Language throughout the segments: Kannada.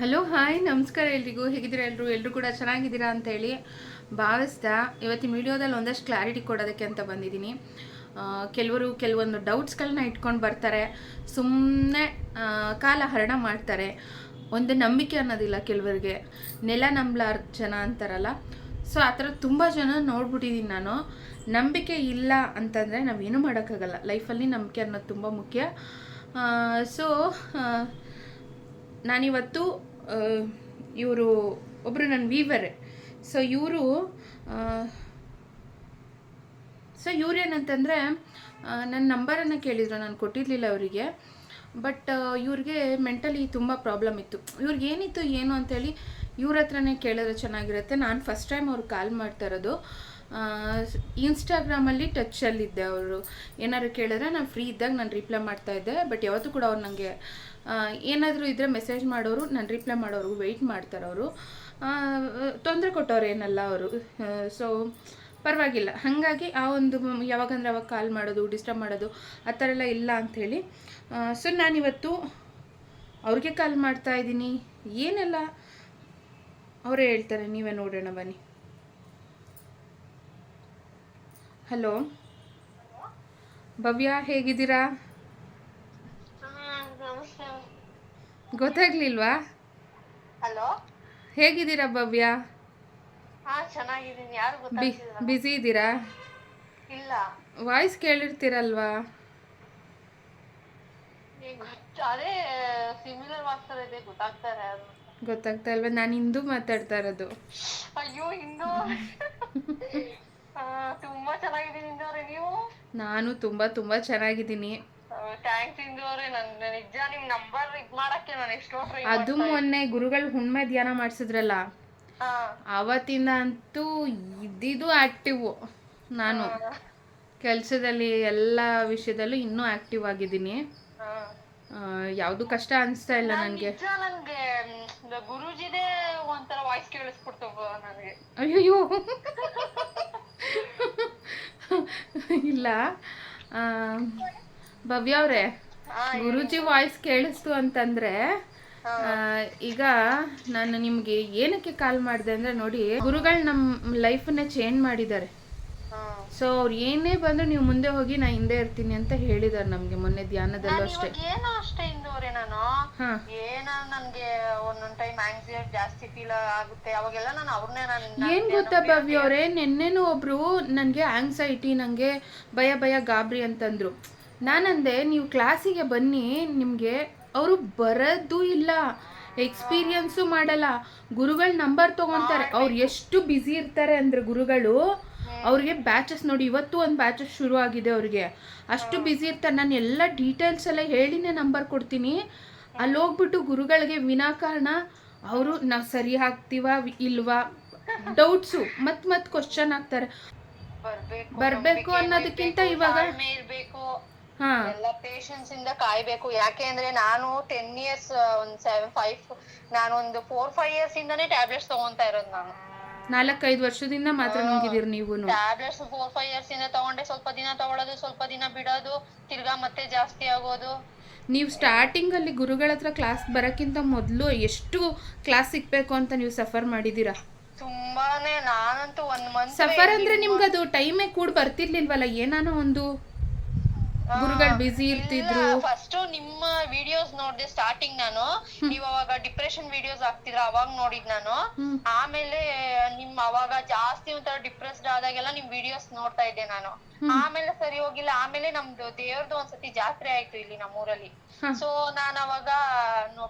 ಹಲೋ ಹಾಯ್ ನಮಸ್ಕಾರ ಎಲ್ರಿಗೂ. ಹೇಗಿದ್ದೀರಾ ಎಲ್ಲರೂ ಎಲ್ಲರೂ ಕೂಡ ಚೆನ್ನಾಗಿದ್ದೀರಾ ಅಂತ ಹೇಳಿ ಭಾವಿಸ್ತಾ ಇವತ್ತಿನ ವಿಡಿಯೋದಲ್ಲಿ ಒಂದಷ್ಟು ಕ್ಲಾರಿಟಿ ಕೊಡೋದಕ್ಕೆ ಅಂತ ಬಂದಿದ್ದೀನಿ. ಕೆಲವರು ಕೆಲವೊಂದು ಡೌಟ್ಸ್ಗಳನ್ನ ಇಟ್ಕೊಂಡು ಬರ್ತಾರೆ. ಸುಮ್ಮನೆ ಕಾಲ ಹರಣ ಮಾಡ್ತಾರೆ. ಒಂದು ನಂಬಿಕೆ ಅನ್ನೋದಿಲ್ಲ ಕೆಲವರಿಗೆ. ನೆಲ ನಂಬಲಾರ್ ಜನ ಅಂತಾರಲ್ಲ. ಸೊ ಆ ಥರ ತುಂಬ ಜನ ನೋಡ್ಬಿಟ್ಟಿದ್ದೀನಿ ನಾನು. ನಂಬಿಕೆ ಇಲ್ಲ ಅಂತಂದರೆ ನಾವೇನು ಮಾಡೋಕ್ಕಾಗಲ್ಲ. ಲೈಫಲ್ಲಿ ನಂಬಿಕೆ ಅನ್ನೋದು ತುಂಬ ಮುಖ್ಯ. ಸೊ ನಾನಿವತ್ತು ಇವರು ಒಬ್ಬರು ನನ್ನ ವೀವರೇ. ಸೊ ಇವರು ಸೊ ಇವ್ರು ಏನಂತಂದರೆ ನನ್ನ ನಂಬರನ್ನು ಕೇಳಿದ್ರು, ನಾನು ಕೊಟ್ಟಿರಲಿಲ್ಲ ಅವರಿಗೆ. ಬಟ್ ಇವ್ರಿಗೆ ಮೆಂಟಲಿ ತುಂಬ ಪ್ರಾಬ್ಲಮ್ ಇತ್ತು. ಇವ್ರಿಗೆ ಏನಿತ್ತು, ಏನು ಅಂತೇಳಿ ಇವ್ರ ಹತ್ರನೇ ಕೇಳಿದ್ರೆ ಚೆನ್ನಾಗಿರುತ್ತೆ. ನಾನು ಫಸ್ಟ್ ಟೈಮ್ ಅವ್ರು ಕಾಲ್ ಮಾಡ್ತಾ ಇರೋದು. ಇನ್ಸ್ಟಾಗ್ರಾಮಲ್ಲಿ ಟಚ್ಚಲ್ಲಿದ್ದೆ ಅವರು. ಏನಾದ್ರು ಕೇಳಿದ್ರೆ ನಾನು ಫ್ರೀ ಇದ್ದಾಗ ನಾನು ರಿಪ್ಲೈ ಮಾಡ್ತಾ ಇದ್ದೆ ಬಟ್ ಯಾವತ್ತೂ ಕೂಡ ಅವ್ರು ನನಗೆ ಏನಾದರೂ ಇದ್ದರೆ ಮೆಸೇಜ್ ಮಾಡೋರು, ನಾನು ರಿಪ್ಲೈ ಮಾಡೋರು ವೆಯ್ಟ್ ಮಾಡ್ತಾರೆ ಅವರು. ತೊಂದರೆ ಕೊಟ್ಟವ್ರು ಏನಲ್ಲ ಅವರು ಸೊ ಪರವಾಗಿಲ್ಲ. ಹಾಗಾಗಿ ಆ ಒಂದು ಯಾವಾಗಂದ್ರೆ ಅವಾಗ ಕಾಲ್ ಮಾಡೋದು ಡಿಸ್ಟರ್ಬ್ ಮಾಡೋದು, ಆ ಥರ ಎಲ್ಲ ಇಲ್ಲ ಅಂಥೇಳಿ ಸೊ ನಾನಿವತ್ತು ಅವ್ರಿಗೆ ಕಾಲ್ ಮಾಡ್ತಾ ಇದ್ದೀನಿ. ಏನೆಲ್ಲ? ಅವರೇ ಹೇಳ್ತಾರೆ, ನೀವೇ ನೋಡೋಣ ಬನ್ನಿ. ಹಲೋ. ಭವ್ಯ ಹೇಗಿದ್ದೀರಾ? ಗೊತ್ತಾಗ್ಲಿಲ್ವಾ? ಹಲೋ. ಹೇಗಿದ್ದೀರಾ ಭವ್ಯ? ಚೆನ್ನಾಗಿದ್ದೀನಿ. ಯಾರು ಬ್ಯುಸಿ ಇದ್ದೀರಾ? ಇಲ್ಲ. ವಾಯ್ಸ್ ಕೇಳಿರ್ತೀರಲ್ವಾ? ಈಗ ಗೊತ್ತ- ಅದೇ ಸಿಮಿಲರ್ ವಾಸ್ತವ ಇದೆ ಗೊತ್ತಾಗ್ತಾರೆ ಯಾರು ಗೊತ್ತಾಗ್ತಾ ಇಲ್ವಾ? ನಾನು ಹಿಂದೂ ಮಾತಾಡ್ತಾ ಇರೋದು. ಅಯ್ಯೋ ಆ, ತುಂಬಾ ಚೆನ್ನಾಗಿದ್ದೀನಿ ಇಂದವ್ರೆ ನೀವು? ನಾನು ತುಂಬಾ ತುಂಬಾ ಚೆನ್ನಾಗಿದ್ದೀನಿ. ಥ್ಯಾಂಕ್ಸ್ ಇಂದವ್ರೆ ಅವ್ರೆ ನನ್ ನಿಜ ನಿಮ್ ನಂಬರ್ ಇದ್ ಮಾಡಕ್ಕೆ ನಾನು ಎಷ್ಟೋ ಅದು ಮೊನ್ನೆ ಗುರುಗಳು ಹುಣ್ಮೆ ಧ್ಯಾನ ಮಾಡಿಸಿದ್ರಲ್ಲ? ಅವತ್ತಿಂದ ಅಂತೂ ಇದ್ದಿದ್ದು ಆಕ್ಟಿವ್ ನಾನು ಕೆಲಸದಲ್ಲಿ ಎಲ್ಲ ವಿಷಯದಲ್ಲೂ ಇನ್ನೂ ಆಕ್ಟಿವ್ ಆಗಿದ್ದೀನಿ. ಹಾ ಯಾವುದು ಕಷ್ಟ ಅನಿಸ್ತಾ ಇಲ್ಲ ನನಗೆ. ನಿಜ ನನ್ಗೆ ಮ್, ಗುರೂಜಿದೇ ಒಂಥರ ವಾಯ್ಸ್ ಕೇಳಿಸ್ಬಿಡ್ತು ನನಗೆ. ಅಯ್ಯಯ್ಯೋ. ಇಲ್ಲ. ಭವ್ಯ ಅವರೇ ಗುರುಜಿ ವಾಯ್ಸ್ ಕೇಳಿಸ್ತು ಅಂತಂದ್ರೆ ಆ, ಈಗ ನಾನು ನಿಮ್ಗೆ ಏನಕ್ಕೆ ಕಾಲ್ ಮಾಡಿದೆ ಅಂದ್ರೆ ನೋಡಿ ಗುರುಗಳು ನಮ್ಮ ಲೈಫ್ನ ಚೇಂಜ್ ಮಾಡಿದ್ದಾರೆ. ಸೊ ಅವ್ರು ಏನೇ ಬಂದ್ರು ನೀವು ಮುಂದೆ ಹೋಗಿ ನಾ ಹಿಂದೆ ಇರ್ತೀನಿ ಅಂತ ಹೇಳಿದಾರೆ ನಮ್ಗೆ ಮೊನ್ನೆ ಧ್ಯಾನದಲ್ಲೂ ಅಷ್ಟೇ. ಏನೋ ಅಷ್ಟೇ ಇಂದವ್ರೆ ನಾನು. ಏನ ನನ್ಗೆ ಒಂದೊಂದ್ ಟೈಮ್ ಆಂಗ್ಸೈಟಿ ಜಾಸ್ತಿ ಫೀಲ್ ಆಗುತ್ತೆ. ಅವಾಗೆಲ್ಲ ನಾನು ಅವ್ರನ್ನೇ ನಾನು ಏನ್ ಗೊತ್ತಾ ಭವ್ಯ ಅವರೇ? ನಿನ್ನೆನೂ ಒಬ್ರು ನನಗೆ ಆಂಗ್ಸೈಟಿ ನಂಗೆ ಭಯ ಭಯ ಗಾಬರಿ ಅಂತಂದ್ರು. ನಾನಂದೆ ನೀವು ಕ್ಲಾಸಿಗೆ ಬನ್ನಿ ನಿಮಗೆ ಅವರು ಬರೋದು ಇಲ್ಲ. ಎಕ್ಸ್ಪೀರಿಯನ್ಸು ಮಾಡಲ್ಲ. ಗುರುಗಳು ನಂಬರ್ ತಗೊಂತಾರೆ. ಅವ್ರು ಎಷ್ಟು ಬ್ಯುಸಿ ಇರ್ತಾರೆ ಅಂದ್ರೆ ಗುರುಗಳು ಅವ್ರಿಗೆ ಬ್ಯಾಚಸ್ ನೋಡಿ ಇವತ್ತು ಒಂದು ಬ್ಯಾಚಸ್ ಶುರು ಆಗಿದೆ ಅವ್ರಿಗೆ. ಅಷ್ಟು ಬ್ಯುಸಿ ಇರ್ತಾರೆ ನಾನು ಎಲ್ಲ ಡೀಟೇಲ್ಸ್ ಎಲ್ಲ ಹೇಳಿನೇ ನಂಬರ್ ಕೊಡ್ತೀನಿ. ಅಲ್ಲಿ ಹೋಗ್ಬಿಟ್ಟು ಗುರುಗಳಿಗೆ ವಿನಾಕಾರಣ ಅವರು ನಾವು ಸರಿ ಹಾಕ್ತೀವ ಇಲ್ವಾ? ಡೌಟ್ಸು ಮತ್ ಮತ್ ಕ್ವಶನ್ ಆಗ್ತಾರೆ. ಬರ್ಬೇಕು ಅನ್ನೋದಕ್ಕಿಂತ ಇವಾಗ ಎಲ್ಲ ಪೇಷನ್ಸ್ ಇಂದ ಕಾಯ್ಬೇಕು. ಯಾಕೆ ಅಂದ್ರೆ ನಾನು ಟೆನ್ ಇಯರ್ಸ್ ಒಂದ್ ಸೆವೆನ್ ಫೈವ್ ನಾನು ಒಂದು ಫೋರ್ ಫೈವ್ ಇಯರ್ಸ್ ಇಂದಾನೇ ಟ್ಯಾಬ್ಲೆಟ್ಸ್ ತಗೊಂತಾ ಇರೋದು ನಾನು. ನಾಲ್ಕೈದು ವರ್ಷದಿಂದ ಮಾತ್ರ ನುಂಗಿದಿರಿ ನೀವು ಟ್ಯಾಬ್ಲೆಟ್ಸ್ ಫೋರ್ ಫೈವ್ ಇಯರ್ಸ್ ಇಂದ ತಗೊಂಡೆ. ಸ್ವಲ್ಪ ದಿನ ತಗೊಳ್ಳೋದು ಸ್ವಲ್ಪ ದಿನ ಬಿಡೋದು ತಿರ್ಗಾ ಮತ್ತೆ ಜಾಸ್ತಿ ಆಗೋದು. ನೀವು ಸ್ಟಾರ್ಟಿಂಗ್ ಅಲ್ಲಿ ಗುರುಗಳ ಹತ್ರ ಕ್ಲಾಸ್ ಬರಕ್ಕಿಂತ ಮೊದಲು ಎಷ್ಟು ಕ್ಲಾಸ್ ಸಿಗ್ಬೇಕು ಅಂತ ನೀವು ಸಫರ್ ಮಾಡಿದ್ದೀರಾ ತುಂಬಾನೇ. ನಾನಂತೂ ಒಂದ್ ಮಂತ್ ಸಫರ್ ಅಂದ್ರೆ ನಿಮ್ಗೆ ಅದು ಟೈಮೇ ಕೂಡ ಬರ್ತಿರ್ಲಿಲ್ವಲ್ಲ? ಏನಾನ ಒಂದು ಗುರುಗಳು ಬಿಸಿ ಇರ್ತಿದ್ರು. ಫಸ್ಟ್ ನಿಮ್ಮ ವಿಡಿಯೋಸ್ ನೋಡ್ದೆ ಸ್ಟಾರ್ಟಿಂಗ್ ನಾನು. ನೀವ್ ಅವಾಗ ಡಿಪ್ರೆಷನ್ ವಿಡಿಯೋಸ್ ಹಾಕ್ತಿದ್ರ ಅವಾಗ ನೋಡಿದ್ ನಾನು. ಆಮೇಲೆ ನಿಮ್ ಅವಾಗ ಜಾಸ್ತಿ ಒಂಥರ ಡಿಪ್ರೆಸ್ಡ್ ಆದಾಗೆಲ್ಲ ನಿಮ್ ವಿಡಿಯೋಸ್ ನೋಡ್ತಾ ಇದ್ದೆ ನಾನು. ಆಮೇಲೆ ಸರಿ ಹೋಗಿಲ್ಲ. ಆಮೇಲೆ ನಮ್ದು ದೇವ್ರದ್ದು ಒಂದ್ಸತಿ ಜಾತ್ರೆ ಆಯ್ತು ಇಲ್ಲಿ ನಮ್ಮೂರಲ್ಲಿ. ಊರಲ್ಲಿ ಸೊ ನಾನ್ ಅವಾಗ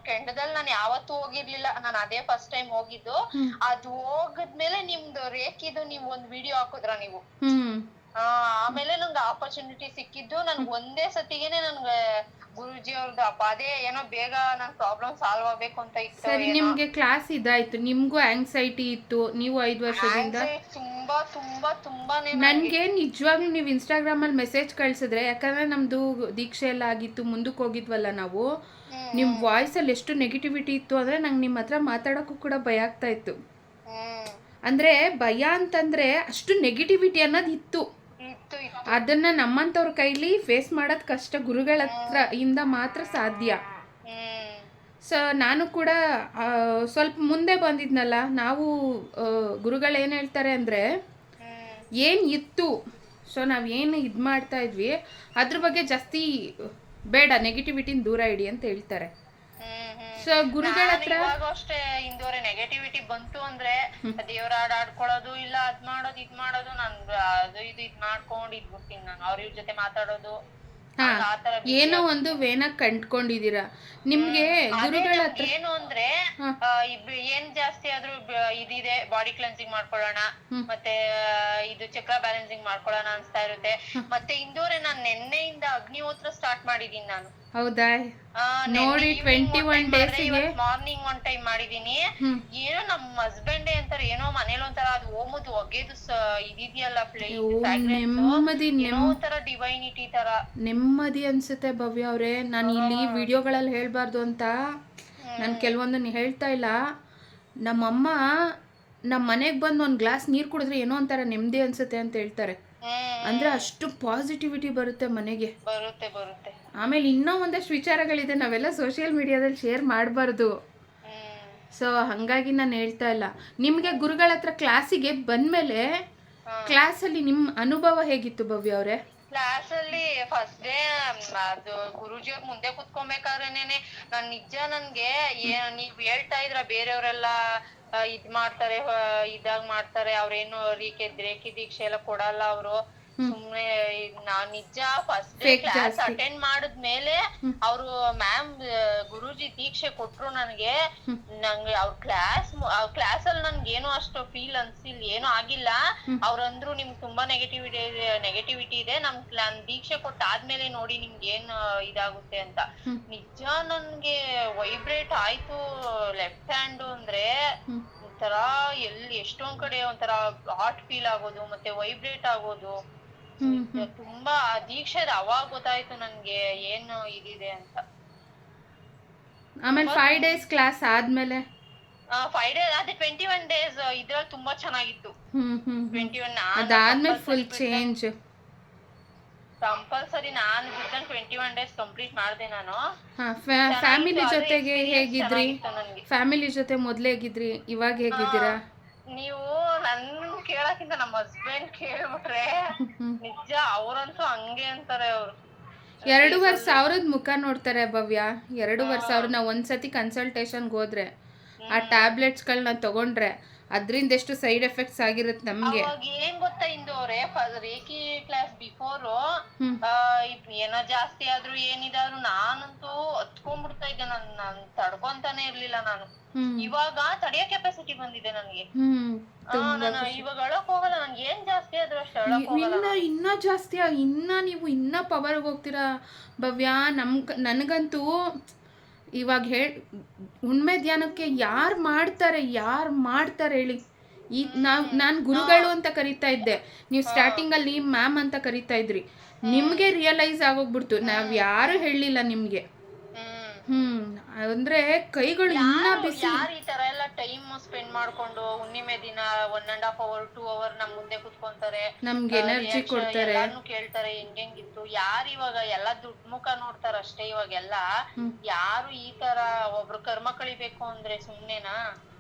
ಕೆಂಡದಲ್ಲಿ ನಾನು ಯಾವತ್ತು ಹೋಗಿರ್ಲಿಲ್ಲ. ನಾನು ಅದೇ ಫಸ್ಟ್ ಟೈಮ್ ಹೋಗಿದ್ದು. ಅದು ಹೋಗದ್ಮೇಲೆ ನಿಮ್ದು ರೇಖಿದು ನೀವ್ ಒಂದ್ ವಿಡಿಯೋ ಹಾಕುದ್ರ ನೀವು? ಆಮೇಲೆ ನಂಗೆ ಆಪರ್ಚುನಿಟಿ ಸಿಕ್ಕಿದ್ದು ನನ್ಗೆ ಒಂದೇ ಸತಿಗೆನೆ ನನ್ಗೆ ಗುರುಜಿ ಅವ್ರದ್ದು ಅಪ್ಪ ಅದೇ ಏನೋ ಬೇಗ ನನ್ ಪ್ರಾಬ್ಲಮ್ ಸಾಲ್ವ್ ಆಗ್ಬೇಕು ಅಂತ ಇತ್ತು ಸರಿ ನಿಮ್ಗೆ ಕ್ಲಾಸ್ ಇದಾಯ್ತು. ನಿಮ್ಗೂ ಆಂಗ್ಸೈಟಿ ಇತ್ತು ನೀವು ಐದು ವರ್ಷದಿಂದ? Anxiety ತುಂಬಾ ತುಂಬಾ ತುಂಬಾನೇ ನನಗೆ ನಿಜವಾಗ್ಲೂ ನೀವು ಇನ್ಸ್ಟಾಗ್ರಾಮಲ್ಲಿ ಮೆಸೇಜ್ ಕಳ್ಸಿದ್ರೆ ಯಾಕಂದ್ರೆ ನಮ್ದು ದೀಕ್ಷೆ ಎಲ್ಲ ಆಗಿತ್ತು ಮುಂದಕ್ಕೆ ಹೋಗಿದ್ವಲ್ಲ ನಾವು. ನಿಮ್ಮ ವಾಯ್ಸಲ್ಲಿ ಎಷ್ಟು ನೆಗೆಟಿವಿಟಿ ಇತ್ತು ಅಂದರೆ ನಂಗೆ ನಿಮ್ಮ ಹತ್ರ ಮಾತಾಡೋಕ್ಕೂ ಕೂಡ ಭಯ ಆಗ್ತಾ ಇತ್ತು. ಅಂದ್ರೆ ಅಂದರೆ ಭಯ ಅಂತಂದ್ರೆ ಅಷ್ಟು ನೆಗೆಟಿವಿಟಿ ಅನ್ನೋದು ಇತ್ತು. ಅದನ್ನ ನಮ್ಮಂತವ್ರ ಕೈಲಿ ಫೇಸ್ ಮಾಡೋದು ಕಷ್ಟ ಗುರುಗಳ ಹತ್ರ ಇಂದ ಮಾತ್ರ ಸಾಧ್ಯ. ಸೊ ನಾನು ಕೂಡ ಸ್ವಲ್ಪ ಮುಂದೆ ಬಂದಿದ್ನಲ್ಲ, ನಾವು ಗುರುಗಳು ಏನು ಹೇಳ್ತಾರೆ ಅಂದರೆ, ಏನು ಇತ್ತು ಸೊ ನಾವು ಏನು ಇದು ಮಾಡ್ತಾ ಇದ್ವಿ, ಅದ್ರ ಬಗ್ಗೆ ಜಾಸ್ತಿ ಬೇಡ ನೆಗೆಟಿವಿಟಿನ ದೂರ ಇಡಿ ಅಂತ ಹೇಳ್ತಾರೆ. ಸೊ ಗುರುಗಳ ಹತ್ರ ಇವಾಗ ಅಷ್ಟೇ ಇಂದೋರೆ ನೆಗೆಟಿವಿಟಿ ಬಂತು ಅಂದ್ರೆ ದೇವ್ರ ಹಾಡ್ ಆಡ್ಕೊಳ್ಳೋದು ಇಲ್ಲ ಅದ್ ಮಾಡೋದು ಇದ್ ಮಾಡೋದು ನಾನ್ ಅದು ಇದು ಇದ್ ಮಾಡ್ಕೊಂಡ್ ಇದ್ಬಿಡ್ತೀನಿ ನಾನು. ಅವ್ರ ಇವ್ರ ಜೊತೆ ಮಾತಾಡೋದು ಹಾ ಏನೋ ಒಂದು ವೇನ ಕಂಡ್ಕೊಂಡಿದ್ದೀರಾ? ನಿಮ್ಗೆ ಗುರುಗಳ ಹತ್ರ ಏನು ಅಂದ್ರೆ ಏನ್ ಜಾಸ್ತಿ ಆದ್ರೂ ಇದಿದೆ ಬಾಡಿ ಕ್ಲೆನ್ಸಿಂಗ್ ಮಾಡ್ಕೊಳ್ಳೋಣ ಮತ್ತೆ ಇದು ಚಕ್ರ ಬ್ಯಾಲೆನ್ಸಿಂಗ್ ಮಾಡ್ಕೊಳ್ಳೋಣ ಅನ್ಸ್ತಾ ಇರುತ್ತೆ. ಮತ್ತೆ ಇಂದೋರೆ ನಾನ್ ನಿನ್ನೆಯಿಂದ ಅಗ್ನಿಹೋತ್ರ ಸ್ಟಾರ್ಟ್ ಮಾಡಿದೀನಿ ನಾನು. ಹೌದಾ? ನೋಡಿ, twenty one days morning one time ಮಾಡಿದೀನಿ. ಏನೋ ನಮ್ ಹಸ್ಬೆಂಡ್ ಅಂತಾರೆ ಏನೋ ಮನೇಲಿ ಒಂಥರ ಅದು ಓಮದು ಒಗೆದು ಇದಿದ್ಯಲ್ಲ ನೆಮ್ಮದಿ ಒಂಥರ ಡಿವೈನಿಟಿ ತರ. ನೆಮ್ಮದಿ ಅನ್ಸುತ್ತೆ ಭವ್ಯ ಅವ್ರೆ. ನಾನು ಇಲ್ಲಿ ವಿಡಿಯೋಗಳಲ್ಲಿ ಹೇಳ್ಬಾರ್ದು ಅಂತ ನಾನು ಕೆಲವೊಂದನ್ನ ಹೇಳ್ತಾ ಇಲ್ಲ. ನಮ್ಮಮ್ಮ ನಮ್ಮ ಮನೆಗೆ ಬಂದು ಒಂದು ಗ್ಲಾಸ್ ನೀರು ಕುಡಿದ್ರೆ ಏನೋ ಒಂಥರ ನೆಮ್ಮದಿ ಅನ್ಸುತ್ತೆ ಅಂತ ಹೇಳ್ತಾರೆ. ಅಂದರೆ ಅಷ್ಟು ಪಾಸಿಟಿವಿಟಿ ಬರುತ್ತೆ ಮನೆಗೆ. ಬರುತ್ತೆ ಬರುತ್ತೆ. ಆಮೇಲೆ ಇನ್ನೂ ಒಂದಷ್ಟು ವಿಚಾರಗಳಿದೆ ನಾವೆಲ್ಲ ಸೋಷಿಯಲ್ ಮೀಡಿಯಾದಲ್ಲಿ ಶೇರ್ ಮಾಡಬಾರ್ದು. ಸೊ ಹಾಗಾಗಿ ನಾನು ಹೇಳ್ತಾ ಇಲ್ಲ. ನಿಮಗೆ ಗುರುಗಳ ಹತ್ರ ಕ್ಲಾಸಿಗೆ ಬಂದ್ಮೇಲೆ ಕ್ಲಾಸ್ ಕ್ಲಾಸಲ್ಲಿ ನಿಮ್ಮ ಅನುಭವ ಹೇಗಿತ್ತು ಭವ್ಯ ಅವರೇ? ಕ್ಲಾಸ್ ಅಲ್ಲಿ ಫಸ್ಟ್ ಡೇ ಅದು ಗುರುಜಿ ಅವ್ರ ಮುಂದೆ ಕುತ್ಕೊಬೇಕಾದ್ರೇನೆ ನಾನ್ ನಿಜ ನನ್ಗೆ ಏನ್ ನೀವ್ ಹೇಳ್ತಾ ಇದ್ರ ಬೇರೆಯವರೆಲ್ಲ ಇದ್ ಮಾಡ್ತಾರೆ ಇದಾಗ್ ಮಾಡ್ತಾರೆ ಅವ್ರೇನು ರೇಖೆ ದೀಕ್ಷೆ ಎಲ್ಲ ಕೊಡಲ್ಲ ಅವ್ರು. ಸುಮ್ನೆ ನಾವ್ ನಾನ್ ನಿಜ ಫಸ್ಟ್ ಡೇ ಕ್ಲಾಸ್. ಅಟೆಂಡ್ ಮಾಡಿದ್ಮೇಲೆ ಅವ್ರು ಮ್ಯಾಮ್ ಗುರುಜಿ ದೀಕ್ಷೆ ಕೊಟ್ರು ನನ್ಗೆ. ನಂಗೆ ಅವ್ರ ಕ್ಲಾಸ್ ಕ್ಲಾಸ್ ಅಲ್ಲಿ ನನ್ಗೆ ಏನು ಅಷ್ಟು ಫೀಲ್ ಅನ್ಸಿಲ್ ಏನೋ ಆಗಿಲ್ಲ. ಅವ್ರಂದ್ರು ನಿಮ್ಗೆ ತುಂಬಾ ನೆಗೆಟಿವಿಟಿ ನೆಗೆಟಿವಿಟಿ ಇದೆ. ನಮ್ ನಾನ್ ದೀಕ್ಷೆ ಕೊಟ್ಟ ಆದ್ಮೇಲೆ ನೋಡಿ ನಿಮ್ಗೆ ಏನ್ ಇದಾಗುತ್ತೆ ಅಂತ. ನಿಜ ನನ್ಗೆ ವೈಬ್ರೇಟ್ ಆಯ್ತು ಲೆಫ್ಟ್ ಹ್ಯಾಂಡ್ ಅಂದ್ರೆ ಒಂಥರ ಎಲ್ಲಿ ಎಷ್ಟೊಂದ್ ಕಡೆ ಒಂಥರ ಹಾಟ್ ಫೀಲ್ ಆಗೋದು ಮತ್ತೆ ವೈಬ್ರೇಟ್ ಆಗೋದು. ತುಂಬಾ ದೀಕ್ಷೆದ ಅವಾಗ ಗೊತ್ತಾಯ್ತು ನನ್ಗೆ ಏನು ಇದಿದೆ ಅಂತ. ಆಮೇಲೆ ಫೈವ್ ಡೇಸ್ ಕ್ಲಾಸ್ ಆದ್ಮೇಲೆ? ಫೈವ್ ಡೇಸ್ ಅದೇ ಟ್ವೆಂಟಿ ಒನ್ ಡೇಸ್ ಇದ್ರಲ್ಲಿ ತುಂಬಾ ಚೆನ್ನಾಗಿತ್ತು. ಟ್ವೆಂಟಿ ಒನ್ ಅದಾದ್ಮೇಲೆ ಫುಲ್ ಚೇಂಜ್ ಕಂಪಲ್ಸರಿ ನಾನು ಬಿದ್ದಂಗ್ ಟ್ವೆಂಟಿ ಒನ್ ಡೇಸ್ ಕಂಪ್ಲೀಟ್ ಮಾಡ್ದೆ ನಾನು. ಫ್ಯಾಮಿಲಿ ಜೊತೆಗೆ ಹೇಗಿದ್ರಿ. ಫ್ಯಾಮಿಲಿ ಜೊತೆ ಮೊದಲೇ ಹೇಗಿದ್ರಿ? ಇವಾಗ ಹೇಗಿದ್ದೀರಾ? ನೀವು ನನ್ ಕೇಳಕ್ಕಿಂತ ನಮ್ಮ ಹಸ್ಬೆಂಡ್ ಕೇಳ್ಬಿಟ್ರೆ ನಿಜ ಅವ್ರಂತೂ ಹಂಗೆ ಅಂತಾರೆ ಅವ್ರು. ಎರಡೂವರೆ ಸಾವಿರದ ಮುಖ ನೋಡ್ತಾರೆ ಭವ್ಯ. ಎರಡೂವರೆ ಸಾವಿರ ನಾವು ಒಂದ್ಸತಿ ಕನ್ಸಲ್ಟೇಷನ್ಗೆ ಹೋದ್ರೆ ಆ ಟ್ಯಾಬ್ಲೆಟ್ಸ್ಗಳನ್ನ ತಗೊಂಡ್ರೆ ಅದರಿಂದ ಎಷ್ಟು ಸೈಡ್ ಎಫೆಕ್ಟ್ಸ್ ಆಗಿರುತ್ತೆ ನಮಗೆ. ಅವಾಗ ಏನ್ ಗೊತ್ತಾ ಇಂದು ಇಂದೋರೆ ರೇಖಿ ಕ್ಲಾಸ್ ಬಿಫೋರ್. ಏನೋ ಜಾಸ್ತಿ ಆದ್ರೂ ಏನಿದಾದ್ರು ನಾನಂತೂ ಹತ್ಕೊಂಡ್ಬಿಡ್ತಾ ಇದ್ದೆ. ನಾನು ನಾನ್ ತಡ್ಕೊಂತಾನೆ ಇರ್ಲಿಲ್ಲ ನಾನು. ಇವಾಗ ತಡೆಯೋ ಕೆಪಾಸಿಟಿ ಬಂದಿದೆ ನನಗೆ. ನಾನು ಇವಾಗ ಅಳಕ್ ಹೋಗಲ್ಲ ನನ್ಗೆ ಏನ್ ಜಾಸ್ತಿ ಆದ್ರೂ ಅಷ್ಟೇ ಅಳಕ್ ಹೋಗಲ್ಲ ಇನ್ನ ಇನ್ನ ಜಾಸ್ತಿ ಇನ್ನ ನೀವು ಇನ್ನ ಪವರ್ಗೆ ಹೋಗ್ತೀರಾ ಭವ್ಯ? ನಮ್ ನನಗಂತೂ ಇವಾಗ ಹೇಳಿ ಉಣ್ಮೆ ಧ್ಯಾನಕ್ಕೆ ಯಾರು ಮಾಡ್ತಾರೆ ಯಾರು ಮಾಡ್ತಾರೆ ಹೇಳಿ. ಈ ನಾವು ನಾನು ಗುರುಗಳು ಅಂತ ಕರಿತಾ ಇದ್ದೆ. ನೀವು ಸ್ಟಾರ್ಟಿಂಗಲ್ಲಿ ಮ್ಯಾಮ್ ಅಂತ ಕರಿತಾ ಇದ್ರಿ. ನಿಮಗೆ ರಿಯಲೈಸ್ ಆಗೋಗ್ಬಿಡ್ತು. ನಾವು ಯಾರು ಹೇಳಲಿಲ್ಲ ನಿಮಗೆ. ಹ್ಞೂ ಹ್ಮ್. ಅಂದ್ರೆ ಕೈಗಳು ಇನ್ನ ಬಿಸಿ. ಯಾರು ಈ ತರ ಎಲ್ಲ ಟೈಮ್ ಸ್ಪೆಂಡ್ ಮಾಡ್ಕೊಂಡು ಹುಣ್ಣಿಮೆ ದಿನ one and half hour two hour ನಮ್ ಮುಂದೆ ಕುತ್ಕೊಂತಾರೆ? ನಮ್ಗೆ ಎನರ್ಜಿ reaction ಕೊಡ್ತಾರೆ. ಎಲ್ಲಾನು ಕೇಳ್ತಾರೆ ಹೆಂಗೆಂಗಿತ್ತು? ಯಾರು ಇವಾಗ ಎಲ್ಲಾ ದುಡ್ಡು ಮುಖ ನೋಡ್ತಾರ ಅಷ್ಟೇ ಇವಾಗೆಲ್ಲ ಯಾರು ಈ ತರ ಒಬ್ರು ಕರ್ಮ ಕಳಿಬೇಕು ಅಂದ್ರೆ ಸುಮ್ನೆನಾ?